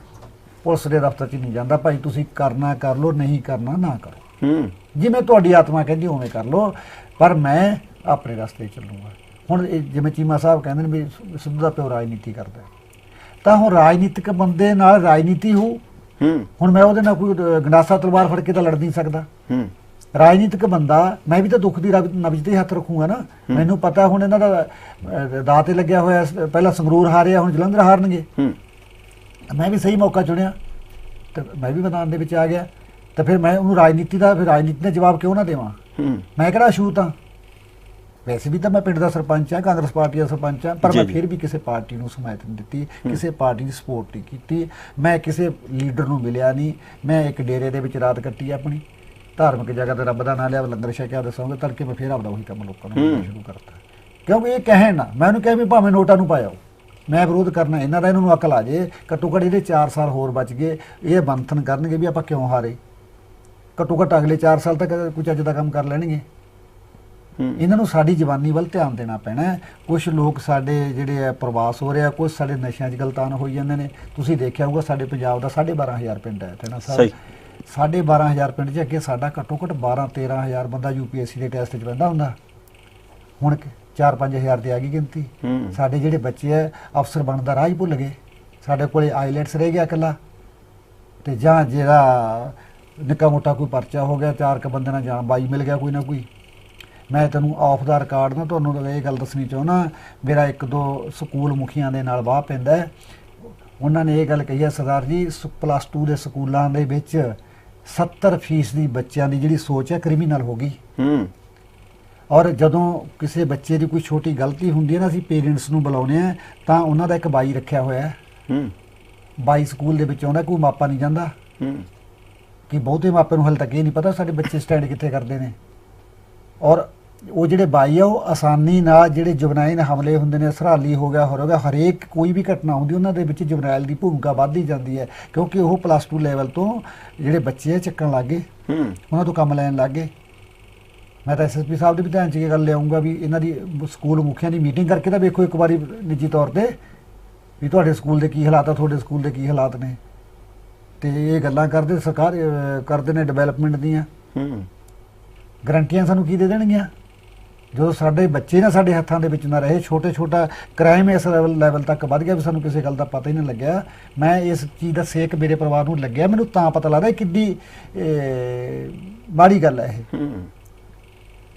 ਪੁਲਿਸ ਦੇ ਦਫ਼ਤਰ 'ਚ ਨਹੀਂ ਜਾਂਦਾ। ਭਾਈ ਤੁਸੀਂ ਕਰਨਾ ਕਰ ਲਓ ਨਹੀਂ ਕਰਨਾ ਨਾ ਕਰੋ। ਹੂੰ। ਜਿਵੇਂ ਤੁਹਾਡੀ ਆਤਮਾ ਕਹਿੰਦੀ ਉਵੇਂ ਕਰ ਲਓ ਪਰ ਮੈਂ ਆਪਣੇ ਰਸਤੇ ਚੱਲੂਗਾ। ਹੁਣ ਇਹ ਜਿਵੇਂ ਚੀਮਾ ਸਾਹਿਬ ਕਹਿੰਦੇ ਨੇ ਵੀ ਸਿੱਧੂ ਦਾ ਪਿਓ ਰਾਜਨੀਤੀ ਕਰਦਾ। ਤਾਂ ਹੁਣ ਰਾਜਨੀਤਿਕ ਬੰਦੇ ਨਾਲ ਰਾਜਨੀਤੀ ਹੋ ਹੂੰ। ਹੁਣ ਮੈਂ ਉਹਦੇ ਨਾਲ ਕੋਈ ਗੰਡਾਸਾ ਤਲਵਾਰ ਫੜ ਕੇ ਤਾਂ ਲੜ ਨਹੀਂ ਸਕਦਾ। ਹੂੰ। ਰਾਜਨੀਤਿਕ ਬੰਦਾ ਮੈਂ ਵੀ ਤਾਂ ਦੁੱਖ ਦੀ ਰਬ- ਨਬਜ਼ ਤੇ ਹੱਥ ਰੱਖੂਗਾ ਨਾ ਮੈਨੂੰ ਪਤਾ ਹੁਣ ਇਹਨਾਂ ਦਾ ਅ, ਦਾਅ ਤੇ ਲੱਗਿਆ ਹੋਇਆ ਸ- ਪਹਿਲਾਂ ਸੰਗਰੂਰ ਹਾਰਿਆ ਹੁਣ ਜਲੰਧਰ ਹਾਰਨਗੇ। ਹੂੰ। ਮੈਂ ਵੀ ਸਹੀ ਮੌਕਾ ਚੁਣਿਆ। ਤੇ ਮੈਂ ਵੀ ਮੈਦਾਨ ਦੇ ਵਿੱਚ ਆ ਗਿਆ। ਤਾਂ ਫਿਰ ਮੈਂ ਉਹਨੂੰ ਰਾਜਨੀਤੀ ਦਾ ਫਿਰ ਰਾਜਨੀਤੀ ਦਾ ਜਵਾਬ ਕਿਉਂ ਨਾ ਦੇਵਾਂ? ਹੂੰ। ਮੈਂ ਕਿਹੜਾ ਛੂਤ ਹਾਂ ਵੈਸੇ ਵੀ ਤਾਂ ਮੈਂ ਪਿੰਡ ਦਾ ਸਰਪੰਚ ਹਾਂ ਕਾਂਗਰਸ ਪਾਰਟੀ ਦਾ ਸਰਪੰਚ ਹਾਂ ਪਰ ਜੀ, ਮੈਂ ਜੀ। ਫਿਰ ਵੀ ਕਿਸੇ ਪਾਰਟੀ ਨੂੰ ਸਮਾਇਤ ਨਹੀਂ ਦਿੱਤੀ ਕਿਸੇ ਪਾਰਟੀ ਦੀ ਸਪੋਰਟ ਨਹੀਂ ਕੀਤੀ। ਮੈਂ ਕਿਸੇ ਲੀਡਰ ਨੂੰ ਮਿਲਿਆ ਨਹੀਂ। ਮੈਂ ਇੱਕ ਡੇਰੇ ਦੇ ਵਿੱਚ ਰਾਤ ਕੱਟੀ ਆਪਣੀ। ਧਾਰਮਿਕ ਜਗ੍ਹਾ ਤੇ ਰੱਬ ਦਾ ਨਾਮ ਲਿਆ ਲੰਗਰ ਛਕਿਆ ਦੱਸਾਂਗੇ ਤੜਕੇ ਮੈਂ ਫਿਰ ਆਪਦਾ ਉਹੀ ਕੰਮ ਲੋਕਾਂ ਨੂੰ ਕਰਨਾ ਸ਼ੁਰੂ ਕਰਤਾ। ਕਿਉਂਕਿ ਇਹ ਕਹਿਣ ਨਾ ਮੈਂ ਉਹਨੂੰ ਕਿਹਾ ਵੀ ਭਾਵੇਂ ਨੋਟਾਂ ਨੂੰ ਪਾਇਓ ਮੈਂ ਵਿਰੋਧ ਕਰਨਾ ਇਹਨਾਂ ਦਾ ਇਹਨਾਂ ਨੂੰ ਅਕਲ ਆ ਜੇ ਘੱਟੋ ਘੱਟ ਇਹਦੇ 4 ਸਾਲ ਹੋਰ ਬਚ ਗਏ ਇਹ ਬੰਥਨ ਕਰਨਗੇ ਵੀ ਆਪਾਂ ਕਿਉਂ ਹਾਰੇ। ਘੱਟੋ ਘੱਟ ਅਗਲੇ 4 ਸਾਲ ਤੱਕ ਕੁਝ ਚੱਜ ਦਾ ਕੰਮ ਕਰ ਲੈਣਗੇ। ਇਹਨਾਂ ਨੂੰ ਸਾਡੀ ਜਵਾਨੀ ਵੱਲ ਧਿਆਨ ਦੇਣਾ ਪੈਣਾ ਕੁਝ ਲੋਕ ਸਾਡੇ ਜਿਹੜੇ ਆ ਪ੍ਰਵਾਸ ਹੋ ਰਿਹਾ ਕੁਝ ਸਾਡੇ ਨਸ਼ਿਆਂ 'ਚ ਗਲਤਾਨ ਹੋਈ ਜਾਂਦੇ ਨੇ। ਤੁਸੀਂ ਦੇਖਿਆ ਹੋਊਗਾ ਸਾਡੇ ਪੰਜਾਬ ਦਾ 12500 ਪਿੰਡ ਹੈ ਤੇ ਨਾ ਸਹੀ। 12500 ਪਿੰਡ 'ਚ ਅੱਗੇ ਸਾਡਾ ਘੱਟੋ ਘੱਟ 12 13000 ਬੰਦਾ ਯੂਪੀਐਸਸੀ ਦੇ ਟੈਸਟ 'ਚ ਪੈਂਦਾ ਹੁੰਦਾ। ਹੁਣ 4-5000 ਤੇ ਆ ਗਈ ਗਿਣਤੀ। ਸਾਡੇ ਜਿਹੜੇ ਬੱਚੇ ਐ ਅਫਸਰ ਬਣਨ ਦਾ ਰਾਹ ਹੀ ਭੁੱਲ ਗਏ। ਸਾਡੇ ਕੋਲੇ ਆਈਲੈਟਸ ਰਹਿ ਗਿਆ ਇਕੱਲਾ। ਤੇ ਜਾਂ ਜਿਹੜਾ ਨਿੱਕਾ ਮੋਟਾ ਕੋਈ ਪਰਚਾ ਹੋ ਗਿਆ ਚਾਰ ਕ ਬੰਦੇ ਨਾਲ ਜਾਂ ਬਾਈ ਮਿਲ ਗਿਆ ਕੋਈ ਨਾ ਕੋਈ। ਮੈਂ ਤੈਨੂੰ ਆਫ ਦਾ ਰਿਕਾਰਡ ਨਾ ਤੁਹਾਨੂੰ ਇਹ ਗੱਲ ਦੱਸਣੀ ਚਾਹੁੰਦਾ ਮੇਰਾ ਇੱਕ ਦੋ ਸਕੂਲ ਮੁਖੀਆਂ ਦੇ ਨਾਲ ਵਾਹ ਪੈਂਦਾ। ਉਹਨਾਂ ਨੇ ਇਹ ਗੱਲ ਕਹੀ ਹੈ ਸਰਦਾਰ ਜੀ ਪਲੱਸ 2 ਦੇ ਸਕੂਲਾਂ ਦੇ ਵਿੱਚ 70% ਦੀ ਬੱਚਿਆਂ ਦੀ ਜਿਹੜੀ ਸੋਚ ਹੈ ਕ੍ਰਿਮੀਨਲ ਹੋ ਗਈ। ਹੂੰ। ਔਰ ਜਦੋਂ ਕਿਸੇ ਬੱਚੇ ਦੀ ਕੋਈ ਛੋਟੀ ਗਲਤੀ ਹੁੰਦੀ ਹੈ ਨਾ ਅਸੀਂ ਪੇਰੈਂਟਸ ਨੂੰ ਬੁਲਾਉਂਦੇ ਆ ਤਾਂ ਉਹਨਾਂ ਦਾ ਇੱਕ ਬਾਈ ਰੱਖਿਆ ਹੋਇਆ ਹੈ। ਹੂੰ। ਬਾਈ ਸਕੂਲ ਦੇ ਵਿੱਚ ਆਉਂਦਾ ਕੋਈ ਮਾਪਾ ਨਹੀਂ ਜਾਂਦਾ। ਹੂੰ। ਕਿ ਬਹੁਤੇ ਮਾਪੇ ਨੂੰ ਹਾਲੇ ਤੱਕ ਇਹ ਨਹੀਂ ਪਤਾ ਸਾਡੇ ਬੱਚੇ ਸਟੈਂਡ ਕਿੱਥੇ ਕਰਦੇ ਨੇ। ਔਰ ਉਹ ਜਿਹੜੇ ਬਾਈ ਆ ਉਹ ਆਸਾਨੀ ਨਾਲ ਜਿਹੜੇ ਜੁਬਨਾਈਨ ਹਮਲੇ ਹੁੰਦੇ ਨੇ ਸਰਾਲੀ ਹੋ ਗਿਆ ਹੋਰ ਹੋ ਗਿਆ ਹਰੇਕ ਕੋਈ ਵੀ ਘਟਨਾ ਹੁੰਦੀ ਉਹਨਾਂ ਦੇ ਵਿੱਚ ਜੁਬਨਾਈਲ ਦੀ ਭੂਮਿਕਾ ਵੱਧਦੀ ਜਾਂਦੀ ਹੈ ਕਿਉਂਕਿ ਉਹ ਪਲੱਸ 2 ਲੈਵਲ ਤੋਂ ਜਿਹੜੇ ਬੱਚੇ ਆ ਚੱਕਣ ਲੱਗੇ ਹੂੰ। ਉਹਨਾਂ ਤੋਂ ਕੰਮ ਲੈਣ ਲੱਗ ਮੈਂ ਤਾਂ ਐਸਐਸਪੀ ਸਾਹਿਬ ਦੇ ਵੀ ਧਿਆਨ 'ਚ ਇਹ ਗੱਲ ਲਿਆਉਂਗਾ ਵੀ ਇਹਨਾਂ ਦੀ ਸਕੂਲ ਮੁਖੀਆਂ ਦੀ ਮੀਟਿੰਗ ਕਰਕੇ ਤਾਂ ਵੇਖੋ ਇੱਕ ਵਾਰੀ ਨਿੱਜੀ ਤੌਰ ਤੇ ਵੀ ਤੁਹਾਡੇ ਸਕੂਲ ਦੇ ਕੀ ਹਾਲਾਤ ਆ ਤੁਹਾਡੇ ਸਕੂਲ ਦੇ ਕੀ ਹਾਲਾਤ ਨੇ। ਤੇ ਇਹ ਗੱਲਾਂ ਕਰਦੇ ਸਰਕਾਰ ਕਰਦੇ ਨੇ ਡਿਵੈਲਪਮੈਂਟ ਦੀਆਂ। ਹੂੰ। ਗਰੰਟੀਆਂ ਸਾਨੂੰ ਕੀ ਦੇ ਦੇਣਗੀਆਂ? ਜਦੋਂ ਸਾਡੇ ਬੱਚੇ ਨਾ ਸਾਡੇ ਹੱਥਾਂ ਦੇ ਵਿੱਚ ਨਾ ਰਹੇ ਛੋਟੇ ਛੋਟਾ ਕ੍ਰਾਈਮ ਇਸ ਲੈਵਲ ਲੈਵਲ ਤੱਕ ਵੱਧ ਗਿਆ ਵੀ ਸਾਨੂੰ ਕਿਸੇ ਗੱਲ ਦਾ ਪਤਾ ਹੀ ਨਹੀਂ ਲੱਗਿਆ। ਮੈਂ ਇਸ ਚੀਜ਼ ਦਾ ਸੇਕ ਮੇਰੇ ਪਰਿਵਾਰ ਨੂੰ ਲੱਗਿਆ ਮੈਨੂੰ ਤਾਂ ਪਤਾ ਲੱਗਦਾ ਕਿੱਡੀ ਮਾੜੀ ਗੱਲ ਹੈ ਇਹ।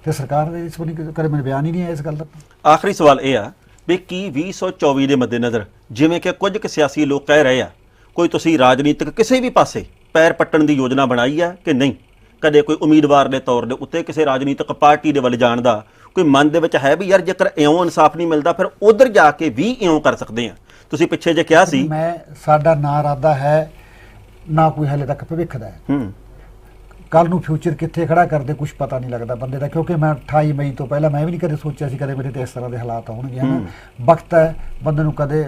ਤੇ ਸਰਕਾਰ ਦੇ ਇਸ ਬੰਨੀ ਕਰੇ ਮੈਨੂੰ ਬਿਆਨ ਹੀ ਨਹੀਂ ਆਇਆ ਇਸ ਗੱਲ ਦਾ। ਆਖਰੀ ਸਵਾਲ ਇਹ ਆ ਵੀ ਕੀ 2024 ਦੇ ਮੱਦੇਨਜ਼ਰ ਜਿਵੇਂ ਕਿ ਕੁਝ ਕੁ ਸਿਆਸੀ ਲੋਕ ਕਹਿ ਰਹੇ ਆ ਕੋਈ ਤੁਸੀਂ ਰਾਜਨੀਤਿਕ ਕਿਸੇ ਵੀ ਪਾਸੇ ਪੈਰ ਪੱਟਣ ਦੀ ਯੋਜਨਾ ਬਣਾਈ ਆ ਕਿ ਨਹੀਂ? ਕਦੇ ਕੋਈ ਉਮੀਦਵਾਰ ਦੇ ਤੌਰ ਦੇ ਉੱਤੇ ਕਿਸੇ ਰਾਜਨੀਤਿਕ ਪਾਰਟੀ ਦੇ ਵੱਲ ਜਾਣ ਦਾ ਕੋਈ ਮਨ ਦੇ ਵਿੱਚ ਹੈ ਵੀ ਯਾਰ ਜੇਕਰ ਇਉਂ ਇਨਸਾਫ ਨਹੀਂ ਮਿਲਦਾ ਫਿਰ ਉਧਰ ਜਾ ਕੇ ਵੀ ਇਉਂ ਕਰ ਸਕਦੇ ਆ ਤੁਸੀਂ ਪਿੱਛੇ ਜੇ ਕਿਹਾ ਸੀ ਮੈਂ ਸਾਡਾ ਨਾ ਇਰਾਦਾ ਹੈ ਨਾ ਕੋਈ ਹਲੇ ਤੱਕ ਭਵਿੱਖ ਦਾ ਹੈ। ਹੂੰ। ਕੱਲ ਨੂੰ ਫਿਊਚਰ ਕਿੱਥੇ ਖੜਾ ਕਰਦੇ ਕੁਝ ਪਤਾ ਨਹੀਂ ਲੱਗਦਾ ਬੰਦੇ ਦਾ ਕਿਉਂਕਿ ਮੈਂ 28 ਮਈ ਤੋਂ ਪਹਿਲਾਂ ਮੈਂ ਵੀ ਨਹੀਂ ਕਦੇ ਸੋਚਿਆ ਸੀ ਕਦੇ ਮੇਰੇ ਤੇ ਇਸ ਤਰ੍ਹਾਂ ਦੇ ਹਾਲਾਤ ਆਉਣਗੇ ਹਨਾ। ਵਕਤ ਹੈ ਬੰਦੇ ਨੂੰ ਕਦੇ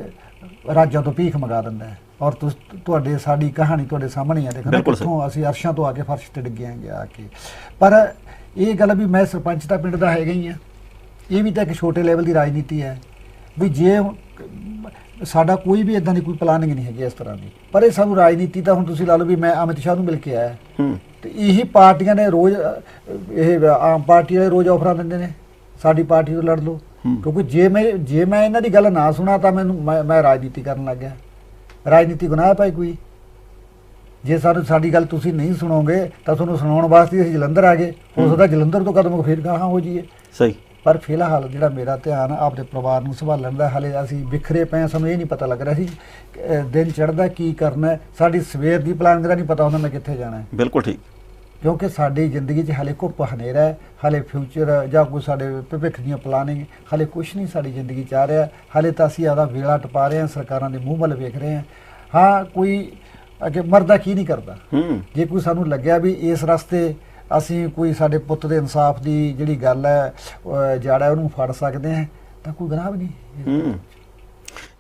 ਰਾਜਾਂ ਤੋਂ ਭੀਖ ਮੰਗਾ ਦਿੰਦਾ ਹੈ। ਔਰ ਤੁਸ ਤੁਹਾਡੇ ਸਾਡੀ ਕਹਾਣੀ ਤੁਹਾਡੇ ਸਾਹਮਣੇ ਆ ਦੇਖੋ ਨਾ ਬਿਲਕੁਲ ਸਹੀ। ਕਿੱਥੋਂ ਅਸੀਂ ਅਰਸ਼ਾਂ ਤੋਂ ਆ ਕੇ ਫਰਸ਼ ਤੇ ਡਿੱਗੇ ਆਂਗੇ ਆ ਕੇ। ਪਰ ਇਹ ਗੱਲ ਵੀ ਮੈਂ ਸਰਪੰਚ ਦਾ ਪਿੰਡ ਦਾ ਹੈਗਾ ਹੀ ਆ। ਇਹ ਵੀ ਤਾਂ ਇੱਕ ਛੋਟੇ ਲੈਵਲ ਦੀ ਰਾਜਨੀਤੀ ਹੈ। ਵੀ ਜੇ ਹੁਣ ਸਾਡਾ ਕੋਈ ਵੀ ਇਦਾਂ ਦੀ ਕੋਈ ਪਲਾਨਿੰਗ ਨਹੀਂ ਹੈਗੀ ਇਸ ਤਰ੍ਹਾਂ ਦੀ। ਪਰ ਇਹ ਸਾਨੂੰ ਰਾਜਨੀਤੀ ਤਾਂ ਹੁਣ ਤੁਸੀਂ ਲਾ ਲਓ ਵੀ ਮੈਂ ਅਮਿਤ ਸ਼ਾਹ ਨੂੰ ਮਿਲ ਕੇ ਆਇਆ। ਹੂੰ। ਤੇ ਇਹੀ ਪਾਰਟੀਆਂ ਨੇ ਰੋਜ਼ ਅ, ਇਹ ਆਮ ਪਾਰਟੀ ਵਾਲੇ ਰੋਜ਼ ਆਫਰਾਂ ਦਿੰਦੇ ਨੇ। ਸਾਡੀ ਪਾਰਟੀ ਤੋਂ ਲੜ ਲਓ। ਕਿਉਂਕਿ ਜੇ ਮੈਂ ਜੇ ਮੈਂ ਇਹਨਾਂ ਦੀ ਗੱਲ ਨਾ ਸੁਣਾ ਤਾਂ ਮੈਨੂੰ ਮੈਂ ਮੈਂ ਰਾਜਨੀਤੀ ਕਰਨ ਲੱਗ ਗਿਆ। ਰਾਜਨੀਤੀ ਗੁਨਾਹ ਭਾਈ ਕੋਈ। ਜੇ ਸਾਨੂੰ ਸਾਡੀ ਗੱਲ ਤੁਸੀਂ ਨਹੀਂ ਸੁਣੋਗੇ ਤਾਂ ਤੁਹਾਨੂੰ ਸੁਣਾਉਣ ਵਾਸਤੇ ਅਸੀਂ ਜਲੰਧਰ ਆ ਗਏ। ਹੋ। ਸਕਦਾ ਜਲੰਧਰ ਤੋਂ ਕਦਮ ਫਿਰ ਗਾਹਾਂ ਹੋ ਜਾਈਏ। ਸਹੀ। ਪਰ ਫਿਲਹਾਲ ਜਿਹੜਾ ਮੇਰਾ ਧਿਆਨ ਆਪਣੇ ਪਰਿਵਾਰ ਨੂੰ ਸੰਭਾਲਣ ਦਾ ਹਲੇ ਅਸੀਂ ਵਿਖਰੇ ਪਏ ਹਾਂ, ਸਾਨੂੰ ਇਹ ਨਹੀਂ ਪਤਾ ਲੱਗ ਰਿਹਾ ਸੀ ਦਿਨ ਚੜ੍ਹਦਾ ਕੀ ਕਰਨਾ ਹੈ। ਸਾਡੀ ਸਵੇਰ ਦੀ ਪਲਾਨਿੰਗ ਦਾ ਨਹੀਂ ਪਤਾ ਹੁੰਦਾ ਮੈਂ ਕਿੱਥੇ ਜਾਣਾ ਹੈ। ਬਿਲਕੁਲ ਠੀਕ। ਕਿਉਂਕਿ ਸਾਡੀ ਜ਼ਿੰਦਗੀ 'ਚ ਹਲੇ ਘੁੱਪ ਹਨੇਰਾ ਹੈ ਹਲੇ ਫਿਊਚਰ ਜਾਂ ਕੋਈ ਸਾਡੇ ਭਵਿੱਖ ਦੀਆਂ ਪਲਾਨਿੰਗ ਹਲੇ ਕੁਝ ਨਹੀਂ ਸਾਡੀ ਜ਼ਿੰਦਗੀ 'ਚ ਆ ਰਿਹਾ। ਹਲੇ ਤਾਂ ਅਸੀਂ ਆਪਦਾ ਵੇਲਾ ਟਪਾ ਰਹੇ ਹਾਂ ਸਰਕਾਰਾਂ ਦੇ ਮੂੰਹ ਵੱਲ ਵੇਖ ਰਹੇ ਹਾਂ। ਹਾਂ ਕੋਈ ਅੱਗੇ ਮਰਦਾ ਕੀ ਨਹੀਂ ਕਰਦਾ। ਜੇ ਕੋਈ ਸਾਨੂੰ ਲੱਗਿਆ ਵੀ ਇਸ ਰਸਤੇ ਅਸੀਂ ਕੋਈ ਸਾਡੇ ਪੁੱਤ ਦੇ ਇਨਸਾਫ ਦੀ ਜਿਹੜੀ ਗੱਲ ਹੈ ਜਾੜਾ ਉਹਨੂੰ ਫੜ ਸਕਦੇ ਹਾਂ ਤਾਂ ਕੋਈ ਗੁਨਾਹ ਵੀ ਨਹੀਂ।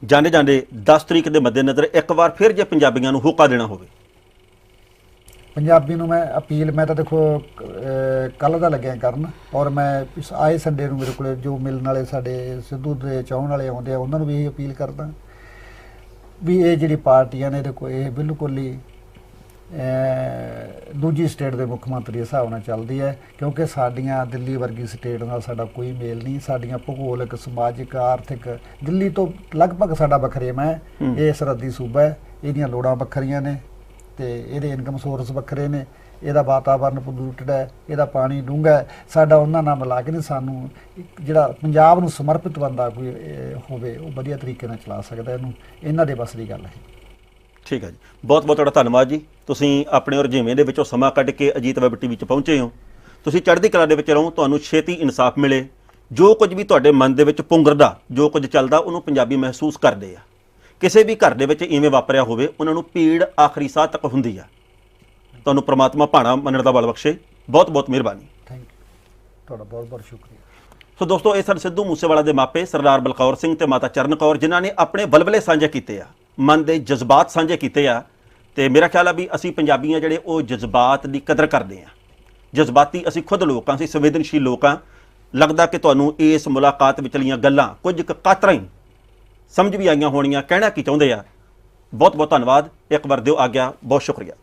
ਜਾਂਦੇ ਜਾਂਦੇ 10 ਤਰੀਕ ਦੇ ਮੱਦੇਨਜ਼ਰ ਇੱਕ ਵਾਰ ਫਿਰ ਜੇ ਪੰਜਾਬੀਆਂ ਨੂੰ ਹੋਕਾ ਦੇਣਾ ਹੋਵੇ। ਪੰਜਾਬੀ ਨੂੰ ਮੈਂ ਅਪੀਲ ਮੈਂ ਤਾਂ ਦੇਖੋ ਕੱਲ ਦਾ ਲੱਗਿਆ ਕਰਨ ਔਰ ਮੈਂ ਇਸ ਆਏ ਸੰਡੇ ਨੂੰ ਮੇਰੇ ਕੋਲੇ ਜੋ ਮਿਲਣ ਵਾਲੇ ਸਾਡੇ ਸਿੱਧੂ ਦੇ ਚਾਹਣ ਵਾਲੇ ਆਉਂਦੇ ਆ ਉਹਨਾਂ ਨੂੰ ਵੀ ਇਹ ਅਪੀਲ ਕਰਦਾ ਵੀ ਇਹ ਜਿਹੜੀ ਪਾਰਟੀਆਂ ਨੇ ਦੇਖੋ ਇਹ ਬਿਲਕੁਲ ਹੀ ਦੂਜੀ ਸਟੇਟ ਦੇ ਮੁੱਖ ਮੰਤਰੀ ਹਿਸਾਬ ਨਾਲ ਚੱਲਦੀ ਹੈ ਕਿਉਂਕਿ ਸਾਡੀਆਂ ਦਿੱਲੀ ਵਰਗੀ ਸਟੇਟ ਨਾਲ ਸਾਡਾ ਕੋਈ ਮੇਲ ਨਹੀਂ ਸਾਡੀਆਂ ਭੂਗੋਲਿਕ ਸਮਾਜਿਕ ਆਰਥਿਕ ਦਿੱਲੀ ਤੋਂ ਲਗਭਗ ਸਾਡਾ ਵੱਖਰੇਵਾ ਹੈ ਹੂੰ। ਇਹ ਸਰਹੱਦੀ ਸੂਬਾ ਹੈ ਇਹਦੀਆਂ ਲੋੜਾਂ ਵੱਖਰੀਆਂ ਨੇ ਤੇ ਇਹਦੇ ਇਨਕਮ ਸੋਰਸ ਵੱਖਰੇ ਨੇ, ਇਹਦਾ ਵਾਤਾਵਰਨ ਪੋਲੂਟਡ ਹੈ, ਇਹਦਾ ਪਾਣੀ ਡੂੰਘਾ ਹੈ, ਸਾਡਾ ਉਹਨਾਂ ਨਾਲ ਮਿਲਾ ਕੇ ਨਹੀਂ ਸਾਨੂੰ ਇੱਕ ਜਿਹੜਾ ਪੰਜਾਬ ਨੂੰ ਸਮਰਪਿਤ ਬੰਦਾ ਕੋਈ ਹੋਵੇ, ਉਹ ਵਧੀਆ ਤਰੀਕੇ ਨਾਲ ਚਲਾ ਸਕਦਾ ਇਹਨੂੰ, ਇਹਨਾਂ ਦੇ ਬਸ ਦੀ ਗੱਲ ਹੈ। ਠੀਕ ਹੈ ਜੀ। ਬਹੁਤ ਬਹੁਤ ਤੁਹਾਡਾ ਧੰਨਵਾਦ ਜੀ। ਤੁਸੀਂ ਆਪਣੇ ਰੁਝੇਵੇਂ ਦੇ ਵਿੱਚੋਂ ਸਮਾਂ ਕੱਢ ਕੇ ਅਜੀਤ ਵੈਬ ਟੀਵੀ ਵਿੱਚ ਪਹੁੰਚੇ ਹੋ। ਤੁਸੀਂ ਚੜ੍ਹਦੀ ਕਲਾ ਦੇ ਵਿੱਚ ਰਹੋ, ਤੁਹਾਨੂੰ ਛੇਤੀ ਇਨਸਾਫ ਮਿਲੇ। ਜੋ ਕੁਝ ਵੀ ਤੁਹਾਡੇ ਮਨ ਦੇ ਵਿੱਚ ਪੁੰਗਰਦਾ, ਜੋ ਕੁਝ ਚੱਲਦਾ, ਉਹਨੂੰ ਪੰਜਾਬੀ ਮਹਿਸੂਸ ਕਰਦੇ ਆ। ਕਿਸੇ ਵੀ ਘਰ ਦੇ ਵਿੱਚ ਇਵੇਂ ਵਾਪਰਿਆ ਹੋਵੇ ਉਹਨਾਂ ਨੂੰ ਪੀੜ ਆਖਰੀ ਸਾਹ ਤੱਕ ਹੁੰਦੀ ਆ। ਤੁਹਾਨੂੰ ਪ੍ਰਮਾਤਮਾ ਭਾਣਾ ਮੰਨਣ ਦਾ ਬਲ ਬਖਸ਼ੇ। ਬਹੁਤ ਬਹੁਤ ਮਿਹਰਬਾਨੀ। ਥੈਂਕ ਯੂ ਤੁਹਾਡਾ ਬਹੁਤ ਬਹੁਤ ਸ਼ੁਕਰੀਆ। ਸੋ ਦੋਸਤੋ ਇਹ ਸਨ ਸਿੱਧੂ ਮੂਸੇਵਾਲਾ ਦੇ ਮਾਪੇ ਸਰਦਾਰ ਬਲਕੌਰ ਸਿੰਘ ਤੇ ਮਾਤਾ ਚਰਨ ਕੌਰ ਜਿਨ੍ਹਾਂ ਨੇ ਆਪਣੇ ਬਲਬਲੇ ਸਾਂਝੇ ਕੀਤੇ ਆ। ਮਨ ਦੇ ਜਜ਼ਬਾਤ ਸਾਂਝੇ ਕੀਤੇ ਆ। ਤੇ ਮੇਰਾ ਖਿਆਲ ਆ ਵੀ ਅਸੀਂ ਪੰਜਾਬੀਆਂ ਜਿਹੜੇ ਉਹ ਜਜ਼ਬਾਤ ਦੀ ਕਦਰ ਕਰਦੇ ਆ। ਜਜ਼ਬਾਤੀ ਅਸੀਂ ਖੁਦ ਲੋਕਾਂ ਅਸੀਂ ਸੰਵੇਦਨਸ਼ੀਲ ਲੋਕਾਂ ਲੱਗਦਾ ਕਿ ਤੁਹਾਨੂੰ ਇਸ ਮੁਲਾਕਾਤ ਵਿਚਲੀਆਂ ਗੱਲਾਂ ਕੁਝ ਕਾਤਰਾਂ ਹੀ ਸਮਝ ਵੀ ਆਈਆਂ ਹੋਣੀਆਂ, ਕਹਿਣਾ ਕੀ ਚਾਹੁੰਦੇ ਆ? ਬਹੁਤ ਬਹੁਤ ਧੰਨਵਾਦ, ਇੱਕ ਵਾਰ ਦਿਓ ਆਗਿਆ, ਬਹੁਤ ਸ਼ੁਕਰੀਆ।